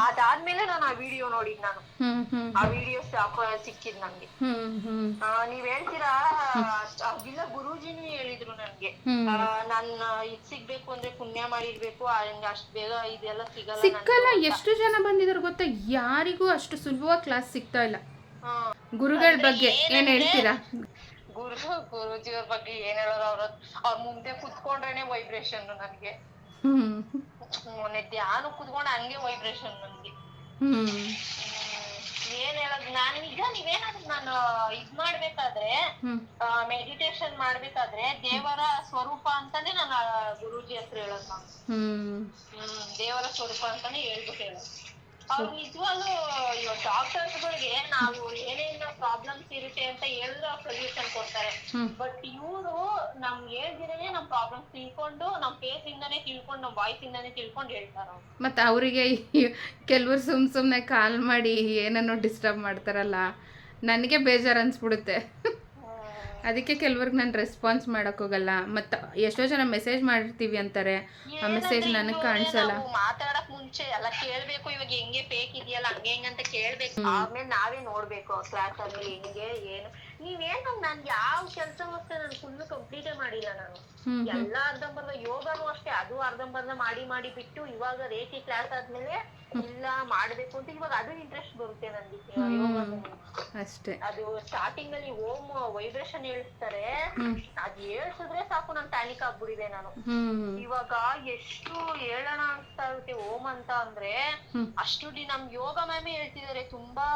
ಅದಾದ್ಮೇಲೆ ನಾನು ಆ ವಿಡಿಯೋ ನೋಡಿದ್ ನಾನು. ಆ ವಿಡಿಯೋ ಸಿಕ್ಕಿದ್ ನನ್ಗೆ ಆ, ನೀವ್ ಹೇಳ್ತೀರಾ? ಅಷ್ಟ್- ಅದಿಲ್ಲ ಗುರೂಜಿನೂ ಹೇಳಿದ್ರು ನನ್ಗೆ ನನ್ನ ಆ, ನಾನ್ ಇದ್ ಸಿಗ್ಬೇಕು ಅಂದ್ರೆ ಪುಣ್ಯ ಮಾಡಿರ್ಬೇಕು ಅಷ್ಟ್ ಬೇಗ ಇದೆಲ್ಲ ಸಿಗಲ್ಲ ಸಿಕ್ಕಲ್ಲ ಎಷ್ಟು ಜನ ಬಂದಿದ್ರು ಗೊತ್ತಾ? ಯಾರಿಗೂ ಅಷ್ಟು ಸುಲಭವಾಗಿ ಕ್ಲಾಸ್ ಸಿಗ್ತಾ ಇಲ್ಲ. ಹಾ. ಗುರುಗಳ ಬಗ್ಗೆ ಏನ್ ಹೇಳ್ತೀರಾ? ಗುರು ಗುರುಜಿಯವ್ರ ಬಗ್ಗೆ ಏನ್ ಹೇಳೋರು ಅವ್ರ ಅವ್ರ ಮುಂದೆ ಕುತ್ಕೊಂಡ್ರೇನೆ ವೈಬ್ರೇಷನ್ ನನ್ಗೆ ಮೊನ್ನೆ ಧ್ಯಾನ ಕುತ್ಕೊಂಡ್ ಹಂಗೆ ವೈಬ್ರೇಷನ್ ನನ್ಗೆ. ಏನ್ ಹೇಳೋದು ನಾನ್ ಈಗ ನೀವೇನಾದ್ರು ನಾನು ಇದ್ ಮಾಡ್ಬೇಕಾದ್ರೆ ಮೆಡಿಟೇಷನ್ ಮಾಡ್ಬೇಕಾದ್ರೆ ದೇವರ ಸ್ವರೂಪ ಅಂತಾನೆ ನಾನು ಗುರೂಜಿ ಹತ್ರ ಹೇಳೋದು ನಾನು. ದೇವರ ಸ್ವರೂಪ ಅಂತಾನೆ ಹೇಳ್ಬಿಟ್ಟು ಹೇಳೋದು. ಅವ್ರು ನಿಜವಾಗ್ಲೂ ಇವಾಗ ಡಾಕ್ಟರ್ಸ್ ಗಳಿಗೆ ನಾವು ಏನೇನು ಪ್ರಾಬ್ಲಮ್ಸ್ ಇರುತ್ತೆ ಅಂತ ಎಲ್ಲ ಸೊಲ್ಯೂಷನ್ ಕೊಡ್ತಾರೆ. ಬಟ್ ಇವರು ನಮ್ಗೆ ಹೇಳ್ದಿರೇ ನಮ್ ಪ್ರಾಬ್ಲಮ್ಸ್ ತಿಳ್ಕೊಂಡು ನಮ್ ಫೇಸ್ ಇಂದಾನೆ ತಿಳ್ಕೊಂಡು ನಮ್ ವಾಯ್ಸ್ ಇಂದಾನೆ ತಿಳ್ಕೊಂಡು ಹೇಳ್ತಾರ ಮತ್ತೆ ಮತ್ತು ಅವರಿಗೆ ಕೆಲವರು ಸುಮ್ ಸುಮ್ನೆ ಕಾಲ್ ಮಾಡಿ ಏನನ್ನೋ ಡಿಸ್ಟರ್ಬ್ ಮಾಡ್ತಾರಲ್ಲ ನನಗೆ ಬೇಜಾರು ಅನ್ಸ್ಬಿಡುತ್ತೆ. ಅದಕ್ಕೆ ಕೆಲವ್ರಿಗೆ ನಾನು ರೆಸ್ಪಾನ್ಸ್ ಹೋಗಲ್ಲ. ಮತ್ತು ಎಷ್ಟೋ ಜನ ಮೆಸೇಜ್ ಮಾಡಿರ್ತೀವಿ ಅಂತಾರೆ. ಆ ಮೆಸೇಜ್ ನನಗೆ ಕಾಣಿಸಲ್ಲ. ಮಾತಾಡಕ್ ಮುಂಚೆ ಎಲ್ಲ ಕೇಳ್ಬೇಕು ಇವಾಗ ಹೆಂಗೆ ಬೇಕಿದೆಯಲ್ಲ ಇದೆಯಲ್ಲ ಹಂಗೆ ಹೆಂಗಂತ ಅಂತ ಕೇಳ್ಬೇಕು. ಆಮೇಲೆ ನಾವೇ ನೋಡ್ಬೇಕು ಕ್ಲಾಸ್ ಅಲ್ಲಿ ಹೆಂಗೆ ಏನು. ನೀವೇನು ನನ್ಗೆ ಯಾವ ಕೆಲ್ಸ ಅಷ್ಟೇ ನಾನು ಫುಲ್ ಕಂಪ್ಲೀಟೇ ಮಾಡಿಲ್ಲ ನಾನು. ಎಲ್ಲ ಅರ್ಧಂಬರ್ಧ ಯೋಗನೂ ಅಷ್ಟೇ ಅದು ಅರ್ಧಂಬರ್ಧ ಮಾಡಿ ಮಾಡಿ ಬಿಟ್ಟು ಇವಾಗ ರೇಖೆ ಕ್ಲಾಸ್ ಆದ್ಮೇಲೆ ಇಲ್ಲ ಮಾಡ್ಬೇಕು ಅಂತ ಇವಾಗ ಅದು ಇಂಟ್ರೆಸ್ಟ್ ಬರುತ್ತೆ ನನ್ಗೆ. ಅಷ್ಟೇ. ಅದು ಸ್ಟಾರ್ಟಿಂಗ್ ಅಲ್ಲಿ ಓಮ್ ವೈಬ್ರೇಷನ್ ಹೇಳ್ತಾರೆ. ಅದ್ ಹೇಳ್ಸಿದ್ರೆ ಸಾಕು ನಾನ್ ಪ್ಯಾನಿಕ್ ಆಗ್ಬಿಡಿದೆ ನಾನು. ಇವಾಗ ಎಷ್ಟು ಹೇಳೋಣ ಅನ್ಸ್ತಾ ಇರುತ್ತೆ ಓಮ್ ಅಂತ ಅಂದ್ರೆ ಅಷ್ಟು ನಮ್ ಯೋಗ ಮ್ಯಾಮೇ ಹೇಳ್ತಿದಾರೆ ತುಂಬಾ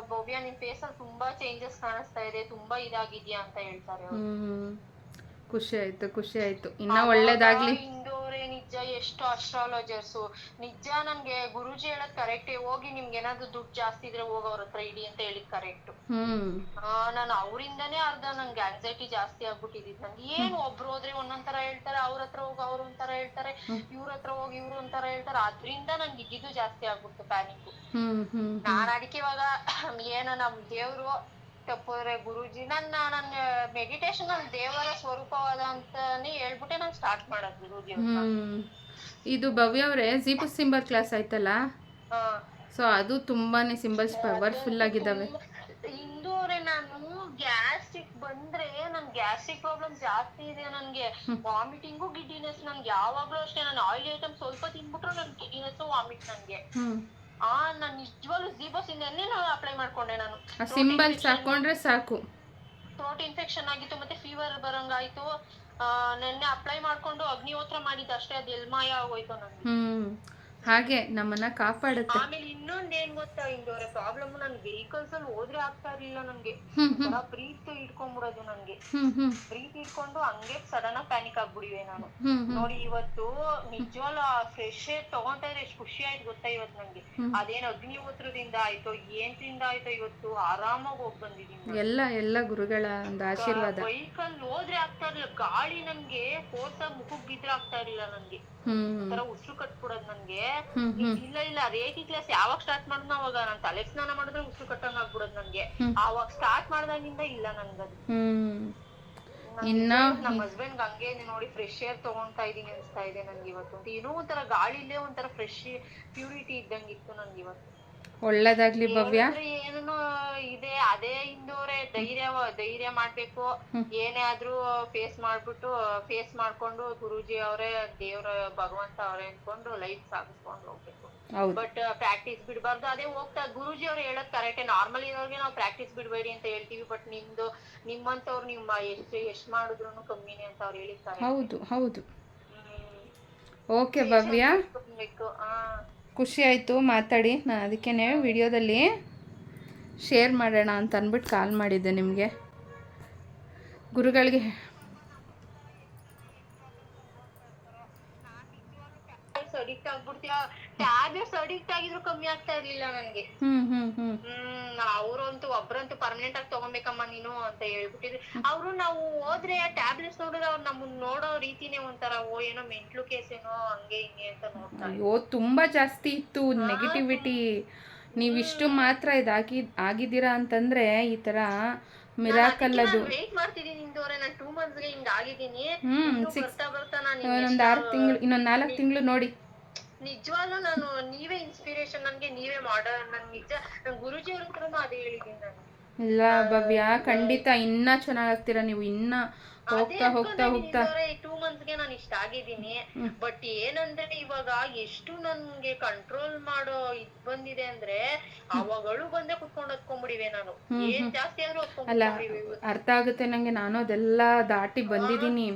ಭವ್ಯ ನಿನ್ ಫೇಸ್ ಅಲ್ಲಿ ತುಂಬಾ ಚೇಂಜಸ್ ಕಾಣಿಸ್ತಾ ಇದೆ ತುಂಬಾ ಇದಾಗಿದ್ಯಾ ಅಂತ ಹೇಳ್ತಾರೆ ಅವ್ರು. ಹ್ಮ್ ಖುಷಿ ಆಯ್ತು ಖುಷಿ ಆಯ್ತು ಇನ್ನ ಒಳ್ಳೇದಾಗ್ಲಿ ಅವಾಗ ನಿಜ ಎಷ್ಟು ಅಸ್ಟ್ರಾಲಜರ್ಸು ನಿಜ ನಮ್ಗೆ ಗುರುಜಿ ಹೇಳದ್ ಕರೆಕ್ಟೇ ಹೋಗಿ ನಿಮ್ಗೆ ಏನಾದ್ರು ದುಡ್ಡು ಜಾಸ್ತಿ ಇದ್ರೆ ಹೋಗಿ ಅವ್ರ ಹತ್ರ ಇಡಿ ಅಂತ ಹೇಳಿದ್ ಕರೆಕ್ಟ್ ನಾನು ಅವರಿಂದನೇ ಅರ್ಧ ನಂಗೆ ಆಂಗ್ಸೈಟಿ ಜಾಸ್ತಿ ಆಗ್ಬಿಟ್ಟಿದ್ ನಂಗೆ ಏನು ಒಬ್ರು ಹೋದ್ರೆ ಒಂದೊಂದ್ ತರ ಹೇಳ್ತಾರೆ ಅವ್ರ ಹತ್ರ ಹೋಗಿ ಅವ್ರ ಒಂಥರ ಹೇಳ್ತಾರೆ ಇವ್ರ ಹತ್ರ ಹೋಗಿ ಇವ್ರು ಒಂಥರ ಹೇಳ್ತಾರೆ. ಅದ್ರಿಂದ ನಂಗೆ ಇದು ಜಾಸ್ತಿ ಆಗ್ಬಿಡ್ತು ಪ್ಯಾನಿಕ್ ನಾನ್ ಅದಕ್ಕೆ ಇವಾಗ ಏನು ನಮ್ ದೇವ್ರು ತಪ್ಪಿದ್ರೆ ಗುರುಜಿ ನನ್ನ ನನ್ನ ಮೆಡಿಟೇಷನ್ ಅಲ್ಲಿ ದೇವರ ಸ್ವರೂಪವಾದ ಅಂತಾನೆ ಹೇಳ್ಬಿಟ್ಟೆ ನಾನು ಸ್ಟಾರ್ಟ್ ಮಾಡೋದು ಗುರುಜಿ. ಹ್ಮ್. ಇದು ಭವ್ಯ ಅವರೇ ಜೀಪು ಸಿಂಬಲ್ ಕ್ಲಾಸ್ ಆಯ್ತಲ್ಲ? ಹಾ. ಸೊ ಅದು ತುಂಬಾನೇ ಸಿಂಬಲ್ಸ್ ಪವರ್ಫುಲ್ ಆಗಿದ್ದಾವೆ ಇಂದೂರೆ ನಾನು ಗ್ಯಾಸ್ಟ್ರಿಕ್ ಬಂದ್ರೆ ನನ್ ಗ್ಯಾಸ್ಟ್ರಿಕ್ ಪ್ರಾಬ್ಲಮ್ ಜಾಸ್ತಿ ಇದೆ ನನ್ಗೆ. ವಾಮಿಟಿಂಗು ಗಿಡ್ಡಿನೆಸ್ ನನ್ಗೆ ಯಾವಾಗ್ಲೂ ಅಷ್ಟೇ. ನಾನು ಆಯಿಲ್ ಐಟಮ್ ಸ್ವಲ್ಪ ತಿನ್ಬಿಟ್ರು ನನ್ ಗಿಡ್ಡಿನೆಸ್ ವಾಮಿಟ್ ನನ್ಗೆ. ಆ ನಾನ್ ನಿಜವಾಗ್ಲೂ ಜೀಬೋಸ್ ಇಂದನೇ ನಾನು ಅಪ್ಲೈ ಮಾಡ್ಕೊಂಡೆ ನಾನು. ಆ ಸಿಂಬಲ್ಸ್ ಹಾಕೊಂಡ್ರೆ ಸಾಕು. ಥ್ರೋಟ್ ಇನ್ಫೆಕ್ಷನ್ ಆಗಿತ್ತು ಮತ್ತೆ ಫೀವರ್ ಬರಂಗಾಯ್ತು. ಆ ನೆನ್ನೆ ಅಪ್ಲೈ ಮಾಡ್ಕೊಂಡು ಅಗ್ನಿಹೋತ್ರ ಮಾಡಿದ್ದು ಅಷ್ಟೇ ಅದು ಎಲ್ಮಾಯ ಆಗೋಯ್ತು ನನಗೆ ಹ್ಮ್. ಹಾಗೆ ನಮ್ಮನ್ನ ಕಾಪಾಡುತ್ತೆ. ಆಮೇಲೆ ಇನ್ನೊಂದ್ ಏನ್ ಗೊತ್ತಾ ಇಂದೋರೆ ಪ್ರಾಬ್ಲಮ್ ನನ್ ವೆಹಿಕಲ್ಸ್ ಅಲ್ಲಿ ಹೋದ್ರೆ ಆಗ್ತಾ ಇರ್ಲಿಲ್ಲ ನನ್ಗೆ. ಬ್ರೀತ್ ಇಟ್ಕೊಂಡ್ಬಿಡೋದು ನನ್ಗೆ ಬ್ರೀತ್ ಇಟ್ಕೊಂಡು ಹಂಗೆ ಸಡನ್ ಆಗಿ ಪ್ಯಾನಿಕ್ ಆಗ್ಬಿಡಿವೆ ನಾನು. ನೋಡಿ ಇವತ್ತು ನಿಜವಾಗ್ಲೂ ಫ್ರೆಶ್ ತಗೊಂತಾ ಇದ್ರೆ ಎಷ್ಟು ಖುಷಿ ಆಯ್ತು ಗೊತ್ತಾ ಇವತ್ತು ನಂಗೆ. ಅದೇನ್ ಅಗ್ನಿಹೋತ್ರದಿಂದ ಆಯ್ತೋ ಏನ್ರಿಂದ ಆಯ್ತೋ ಇವತ್ತು ಆರಾಮಾಗಿ ಹೋಗ್ ಬಂದಿದೀನಿ ಎಲ್ಲ ಎಲ್ಲ ಗುರುಗಳ ಒಂದು ಆಶೀರ್ವಾದ. ವೆಹಿಕಲ್ ಹೋದ್ರೆ ಆಗ್ತಾ ಇರ್ಲಿಲ್ಲ. ಗಾಳಿ ನನ್ಗೆ ಫೋರ್ಸ್ ಆಗಿ ಮುಖಕ್ ಬಿದ್ರೆ ಆಗ್ತಾ ಇರ್ಲಿಲ್ಲ ನನ್ಗೆ ಒಂಥರ ಉಸಿರು ಕಟ್ಬಿಡೋದ್ ನನ್ಗೆ ಇಲ್ಲ ಇಲ್ಲ ರೇಖಿ ಕ್ಲಾಸ್ ಯಾವಾಗ ಸ್ಟಾರ್ಟ್ ಮಾಡಿದ್ನೋ ಅವಾಗ ನಾನ್ ತಲೆ ಸ್ನಾನ ಮಾಡಿದ್ರೆ ಉಸಿರು ಕಟ್ಟಂಗ್ ಆಗ್ಬಿಡೋದ್ ನನ್ಗೆ. ಅವಾಗ ಸ್ಟಾರ್ಟ್ ಮಾಡ್ದಾಗಿಂದ ಇಲ್ಲ ನನ್ಗದು ಇನ್ನ ನಮ್ಮ ಹಸ್ಬೆಂಡ್ ಹಂಗೆ ನೋಡಿ ಫ್ರೆಶ್ ಏರ್ ತಗೊಂತಾ ಇದೀನಿ ಅನ್ಸ್ತಾ ಇದೆ ನನ್ಗೆ ಇವತ್ತು. ಏನೋ ಒಂಥರ ಗಾಳಿಲೇ ಒಂಥರ ಫ್ರೆಶ್ ಪ್ಯೂರಿಟಿ ಇದ್ದಂಗಿತ್ತು ನನ್ಗೆ ಇವತ್ತು. ಒಳ್ಳೇದಾಗ್ಲಿ ಭವ್ಯ. ಏನೋ ಇದೆ ಅದೇ ಹಿಂದೋರೆ ಧೈರ್ಯ ಧೈರ್ಯ ಮಾಡ್ಬೇಕು. ಏನೇ ಆದ್ರೂ ಫೇಸ್ ಮಾಡ್ಬಿಟ್ಟು ಫೇಸ್ ಮಾಡ್ಕೊಂಡು ಗುರೂಜಿ ಅವರೇ ದೇವ್ರ ಭಗವಂತ ಅವರೇ ಅನ್ಕೊಂಡು ಲೈಫ್ ಸಾಗಿಸ್ಕೊಂಡು ಹೋಗ್ಬೇಕು. ಬಟ್ ಪ್ರಾಕ್ಟೀಸ್ ಬಿಡಬಾರ್ದು. ಅದೇ ಹೋಗ್ತಾ ಗುರುಜಿ ಅವ್ರು ಹೇಳೋದ್ ಕರೆಕ್ಟ್ ನಾರ್ಮಲ್ ಇರೋರ್ಗೆ ನಾವು ಪ್ರಾಕ್ಟೀಸ್ ಬಿಡಬೇಡಿ ಅಂತ ಹೇಳ್ತೀವಿ. ಬಟ್ ನಿಮ್ದು ನಿಮ್ಮಂತವ್ರು ನಿಮ್ಮ ಎಷ್ಟು ಎಷ್ಟ್ ಮಾಡಿದ್ರು ಕಮ್ಮಿನೇ ಅಂತ ಅವ್ರು ಹೇಳಿರ್ತಾರೆ. ಹೌದು ಹೌದು. ಓಕೆ ಭವ್ಯ. ಹಾ. ಖುಷಿ ಆಯಿತು ಮಾತಾಡಿ. ನಾನು ಅದಕ್ಕೇ ವಿಡಿಯೋದಲ್ಲಿ ಶೇರ್ ಮಾಡೋಣ ಅಂತ ಅಂದ್ಬಿಟ್ಟು ಕಾಲ್ ಮಾಡಿದ್ದೆ ನಿಮಗೆ. ಗುರುಗಳಿಗೆ ಅಡಿಕ್ಟ್ ಆಗ್ಬಿಡ್ತೀಯ? ಟ್ಯಾಬ್ಲೆಟ್ಸ್ ಅಡಿಕ್ಟ್ ಆಗಿದ್ರು ಕಮ್ಮಿ ಆಗ್ತಾ ಇರ್ಲಿಲ್ಲ ನನ್ಗೆ ಹ್ಮ್ ಅವ್ರಂತೂ ಒಬ್ರಂತೂ ಪರ್ಮನೆಂಟ್ ಆಗಿ ತಗೊಬೇಕಮ್ಮ ನೀನು ಅಂತ ಹೇಳ್ಬಿಟ್ಟಿದ್ರು. ಅವ್ರು ನಾವು ಹೋದ್ರೆ ಟ್ಯಾಬ್ಲೆಟ್ಸ್ ನೋಡಿದ್ರೆ ಅವ್ರು ನಮ್ಮನ್ನ ನೋಡೋ ರೀತಿನೇ ಒಂಥರ ಓ ಏನೋ ಮೆಂಟ್ಲು ಕೇಸ್ ಏನೋ ಹಂಗೆ ಹಿಂಗೆ ಅಂತ ನೋಡ್ತಾರೆ ಅಯ್ಯೋ ತುಂಬಾ ಜಾಸ್ತಿ ಇತ್ತು ನೆಗೆಟಿವಿಟಿ ನೀವಿಷ್ಟು ಮಾತ್ರ ಇದಾಗಿ ಆಗಿದ್ದೀರಾ ಅಂತಂದ್ರೆ ಈ ತರ ಮಿರಾಕಲ್ ಅದು. ಹ್ಮ್ ಸಿಕ್ಸ್ ಬರ್ತಾ ಬರ್ತಾ ನಾನು ಇನ್ನೊಂದು ಆರು ತಿಂಗಳು ಇನ್ನೊಂದ್ ನಾಲ್ಕು ತಿಂಗಳು ನೋಡಿ. ನಿಜವಾಗ್ಲೂ ನಾನು ನೀವೇ ಇನ್ಸ್ಪಿರೇಷನ್ ನನ್ಗೆ ನೀವೇ ಮಾಡೋ ನನ್ ನಿಜ ನನ್ ಗುರುಜಿ ಅವ್ರ ಹತ್ರನೂ ಅದೇ ಹೇಳಿದೀನಿ ನಾನು. ಇಲ್ಲ ಭವ್ಯ ಖಂಡಿತ ಇನ್ನ ಚೆನ್ನಾಗಾಗ್ತೀರಾ ನೀವು ಇನ್ನ ಹೋಗ್ತಾ ಹೋಗ್ತಾ ಹೋಗ್ತಾ. ಟೂ ಮಂತ್ಸ್ಗೆ ನಾನು ಇಷ್ಟ ಆಗಿದ್ದೀನಿ. ಬಟ್ ಏನಂದ್ರೆ ಇವಾಗ ಎಷ್ಟು ನನ್ಗೆ ಕಂಟ್ರೋಲ್ ಮಾಡೋ ಇದ್ ಬಂದಿದೆ ಅಂದ್ರೆ ಅವಾಗಳು ಬಂದೆ ಕುತ್ಕೊಂಡ್ ಹೊತ್ಕೊಂಡ್ಬಿಡಿವೆ ನಾನು. ಏನ್ ಜಾಸ್ತಿ ಆದ್ರೂ ಅಲ್ಲ ಅರ್ಥ ಆಗುತ್ತೆ ನಂಗೆ ನಾನು ಅದೆಲ್ಲ ದಾಟಿ ಬಂದಿದ್ದೀನಿ.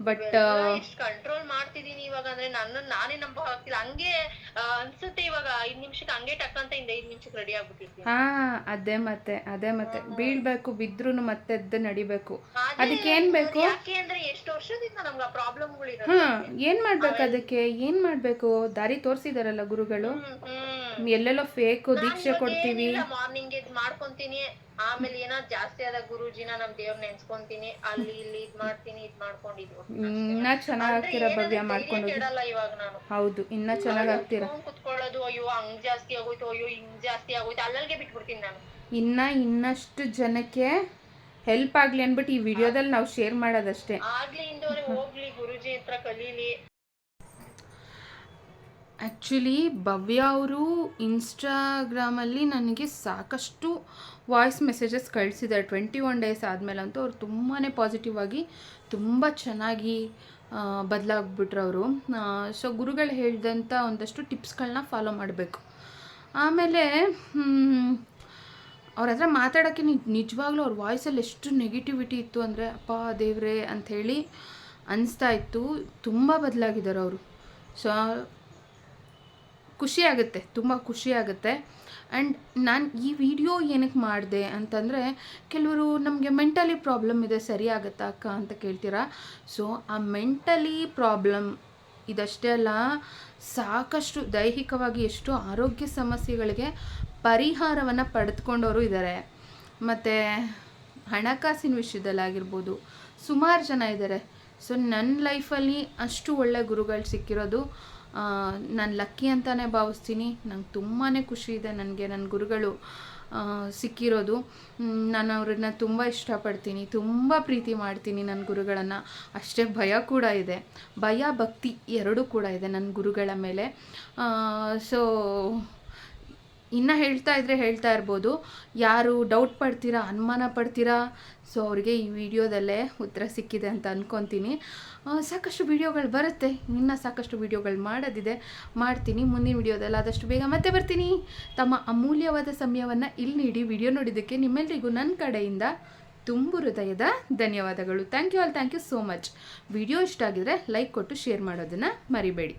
ಬಟ್ ಎಷ್ಟು ಕಂಟ್ರೋಲ್ ಮಾಡ್ತಿದೀನಿ ಇವಾಗ ಅಂದ್ರೆ ನನ್ನ ನಾನೇ ನಂಬ ಆಗ್ತಿಲ್ಲ ಹಂಗೆ ಅನ್ಸುತ್ತೆ ಇವಾಗ ಐದ್ ನಿಮಿಷಕ್ಕೆ ಹಂಗೆ ಟಕ್ ಅಂತ ಇಂದ ಐದ್ ನಿಮಿಷಕ್ಕೆ ರೆಡಿ ಆಗ್ಬಿಟ್ಟಿರ್ತೀನಿ. ಹಾ ಅದೇ ಮತ್ತೆ ಅದೇ ಮತ್ತೆ. ಬೀಳ್ಬೇಕು ಬಿದ್ರುನು ಮತ್ತೆ ಎದ್ದು ನಡಿಬೇಕು. ಅದೇ ಅದಕ್ಕೆ ಏನ್ ಬೇಕು? ಯಾಕೆ ಅಂದ್ರೆ ಎಷ್ಟು ವರ್ಷದಿಂದ ನಮ್ಗೆ ಆ ಪ್ರಾಬ್ಲಮ್ಗಳು ಹಾ ಏನ್ ಮಾಡ್ಬೇಕು ಅದಕ್ಕೆ? ಏನ್ ಮಾಡ್ಬೇಕು? ದಾರಿ ತೋರ್ಸಿದಾರಲ್ಲ ಗುರುಗಳು. ಹ್ಮ್. ಎಲ್ಲೆಲ್ಲೋ ಫೇಕ್ ದೀಕ್ಷೆ ಕೊಡ್ತೀವಿ. ಮಾರ್ನಿಂಗ್ ಇದ್ ಮಾಡ್ಕೊಂತೀನಿ ಆಮೇಲೆ ಏನೋ ಜಾಸ್ತಿ ಆದ ಗುರೂಜಿನ ನಮ್ ದೇವ್ರ ನೆನ್ಸ್ಕೊಂತೀನಿ. ಅಲ್ಲಿ ಇಲ್ಲಿ ಇದ್ ಮಾಡ್ತೀನಿ ಇದ್ ಮಾಡ್ಕೊಂಡಿದ್ವು ಇನ್ನ ಚೆನ್ನಾಗಿರ ಭವ್ಯ ಮಾಡ್ಕೊಂಡು. ಇವಾಗ ನಾನು. ಹೌದು ಇನ್ನ ಚೆನ್ನಾಗಾಗ್ತೀರಾ ಆಗ್ತಿರ? ಕುತ್ಕೊಳ್ಳೋದು ಅಯ್ಯೋ ಹಂಗ್ ಜಾಸ್ತಿ ಆಗೋಯ್ತು ಅಯ್ಯೋ ಹಿಂಗ್ ಜಾಸ್ತಿ ಆಗೋಯ್ತು ಅಲ್ಲಲ್ಗೆ ಬಿಟ್ಬಿಡ್ತೀನಿ ನಾನು. ಇನ್ನ ಇನ್ನಷ್ಟು ಜನಕ್ಕೆ ಹೆಲ್ಪ್ ಆಗ್ಲಿ ಅನ್ಬಿಟ್ಟು ಈ ವಿಡಿಯೋದಲ್ಲಿ ನಾವು ಶೇರ್ ಮಾಡೋದಷ್ಟೇ. ಆಗ್ಲಿ ಇಂದವ್ರೆ ಹೋಗ್ಲಿ ಗುರುಜಿ ಹತ್ರ ಕಲೀಲಿ. ಆ್ಯಕ್ಚುಲಿ ಭವ್ಯ ಅವರು ಇನ್ಸ್ಟಾಗ್ರಾಮಲ್ಲಿ ನನಗೆ ಸಾಕಷ್ಟು ವಾಯ್ಸ್ ಮೆಸೇಜಸ್ ಕಳಿಸಿದ್ದಾರೆ. ಟ್ವೆಂಟಿ ಒನ್ ಡೇಸ್ ಆದಮೇಲಂತೂ ಅವ್ರು ತುಂಬಾ ಪಾಸಿಟಿವ್ ಆಗಿ, ತುಂಬ ಚೆನ್ನಾಗಿ ಬದಲಾಗ್ಬಿಟ್ರು ಅವರು ಸೊ ಗುರುಗಳು ಹೇಳಿದಂಥ ಒಂದಷ್ಟು ಟಿಪ್ಸ್ಗಳನ್ನ ಫಾಲೋ ಮಾಡಬೇಕು. ಆಮೇಲೆ ಅವ್ರ ಹತ್ರ ಮಾತಾಡೋಕ್ಕೆ ನಿಜವಾಗ್ಲೂ ಅವ್ರ ವಾಯ್ಸಲ್ಲಿ ಎಷ್ಟು ನೆಗೆಟಿವಿಟಿ ಇತ್ತು ಅಂದರೆ, ಅಪ್ಪ, ದೇವ್ರೆ ಅಂಥೇಳಿ ಅನಿಸ್ತಾ ಇತ್ತು. ತುಂಬ ಬದಲಾಗಿದ್ದಾರೆ ಅವರು. ಸೊ ಖುಷಿ ಆಗುತ್ತೆ ತುಂಬ ಖುಷಿ ಆಗುತ್ತೆ ಆ್ಯಂಡ್ ನಾನು ಈ ವಿಡಿಯೋ ಏನಕ್ಕೆ ಮಾಡಿದೆ ಅಂತಂದರೆ, ಕೆಲವರು ನಮಗೆ ಮೆಂಟಲಿ ಪ್ರಾಬ್ಲಮ್ ಇದೆ ಸರಿ ಆಗುತ್ತಾ ಅಕ್ಕ ಅಂತ ಕೇಳ್ತೀರಾ? ಸೊ, ಆ ಮೆಂಟಲಿ ಪ್ರಾಬ್ಲಮ್ ಇದಷ್ಟೇ ಅಲ್ಲ, ಸಾಕಷ್ಟು ದೈಹಿಕವಾಗಿ ಎಷ್ಟು ಆರೋಗ್ಯ ಸಮಸ್ಯೆಗಳಿಗೆ ಪರಿಹಾರವನ್ನು ಪಡೆದುಕೊಂಡವರು ಇದ್ದಾರೆ ಮತ್ತು ಹಣಕಾಸಿನ ವಿಷಯದಲ್ಲಾಗಿರ್ಬೋದು ಸುಮಾರು ಜನ ಇದ್ದಾರೆ ಸೊ ನನ್ನ ಲೈಫಲ್ಲಿ ಅಷ್ಟು ಒಳ್ಳೆ ಗುರುಗಳು ಸಿಕ್ಕಿರೋದು ನಾನು ಲಕ್ಕಿ ಅಂತಲೇ ಭಾವಿಸ್ತೀನಿ. ನಂಗೆ ತುಂಬಾ ಖುಷಿ ಇದೆ ನನಗೆ ನನ್ನ ಗುರುಗಳು ಸಿಕ್ಕಿರೋದು. ನಾನು ಅವ್ರನ್ನ ತುಂಬ ಇಷ್ಟಪಡ್ತೀನಿ. ತುಂಬ ಪ್ರೀತಿ ಮಾಡ್ತೀನಿ ನನ್ನ ಗುರುಗಳನ್ನು. ಅಷ್ಟೇ ಭಯ ಕೂಡ ಇದೆ. ಭಯ, ಭಕ್ತಿ ಎರಡೂ ಕೂಡ ಇದೆ ನನ್ನ ಗುರುಗಳ ಮೇಲೆ. ಸೊ ಇನ್ನು ಹೇಳ್ತಾ ಇದ್ರೆ ಹೇಳ್ತಾ ಇರ್ಬೋದು. ಯಾರು ಡೌಟ್ ಪಡ್ತೀರಾ, ಅನುಮಾನ ಪಡ್ತೀರಾ? ಸೊ ಅವ್ರಿಗೆ ಈ ವಿಡಿಯೋದಲ್ಲೇ ಉತ್ತರ ಸಿಕ್ಕಿದೆ ಅಂತ ಅಂದ್ಕೊತೀನಿ ಸಾಕಷ್ಟು ವಿಡಿಯೋಗಳು ಬರುತ್ತೆ. ಇನ್ನೂ ಸಾಕಷ್ಟು ವೀಡಿಯೋಗಳು ಮಾಡೋದಿದೆ. ಮಾಡ್ತೀನಿ. ಮುಂದಿನ ವಿಡಿಯೋದಲ್ಲಿ ಆದಷ್ಟು ಬೇಗ ಮತ್ತೆ ಬರ್ತೀನಿ. ತಮ್ಮ ಅಮೂಲ್ಯವಾದ ಸಮಯವನ್ನು ಇಲ್ಲಿ ನೀಡಿ ವಿಡಿಯೋ ನೋಡಿದ್ದಕ್ಕೆ ನಿಮ್ಮೆಲ್ಲರಿಗೂ ನನ್ನ ಕಡೆಯಿಂದ ತುಂಬು ಹೃದಯದ ಧನ್ಯವಾದಗಳು. Thank you all thank you so much video ಇಷ್ಟ ಆಗಿದ್ರೆ ಲೈಕ್ ಕೊಟ್ಟು ಶೇರ್ ಮಾಡೋದನ್ನು ಮರಿಬೇಡಿ.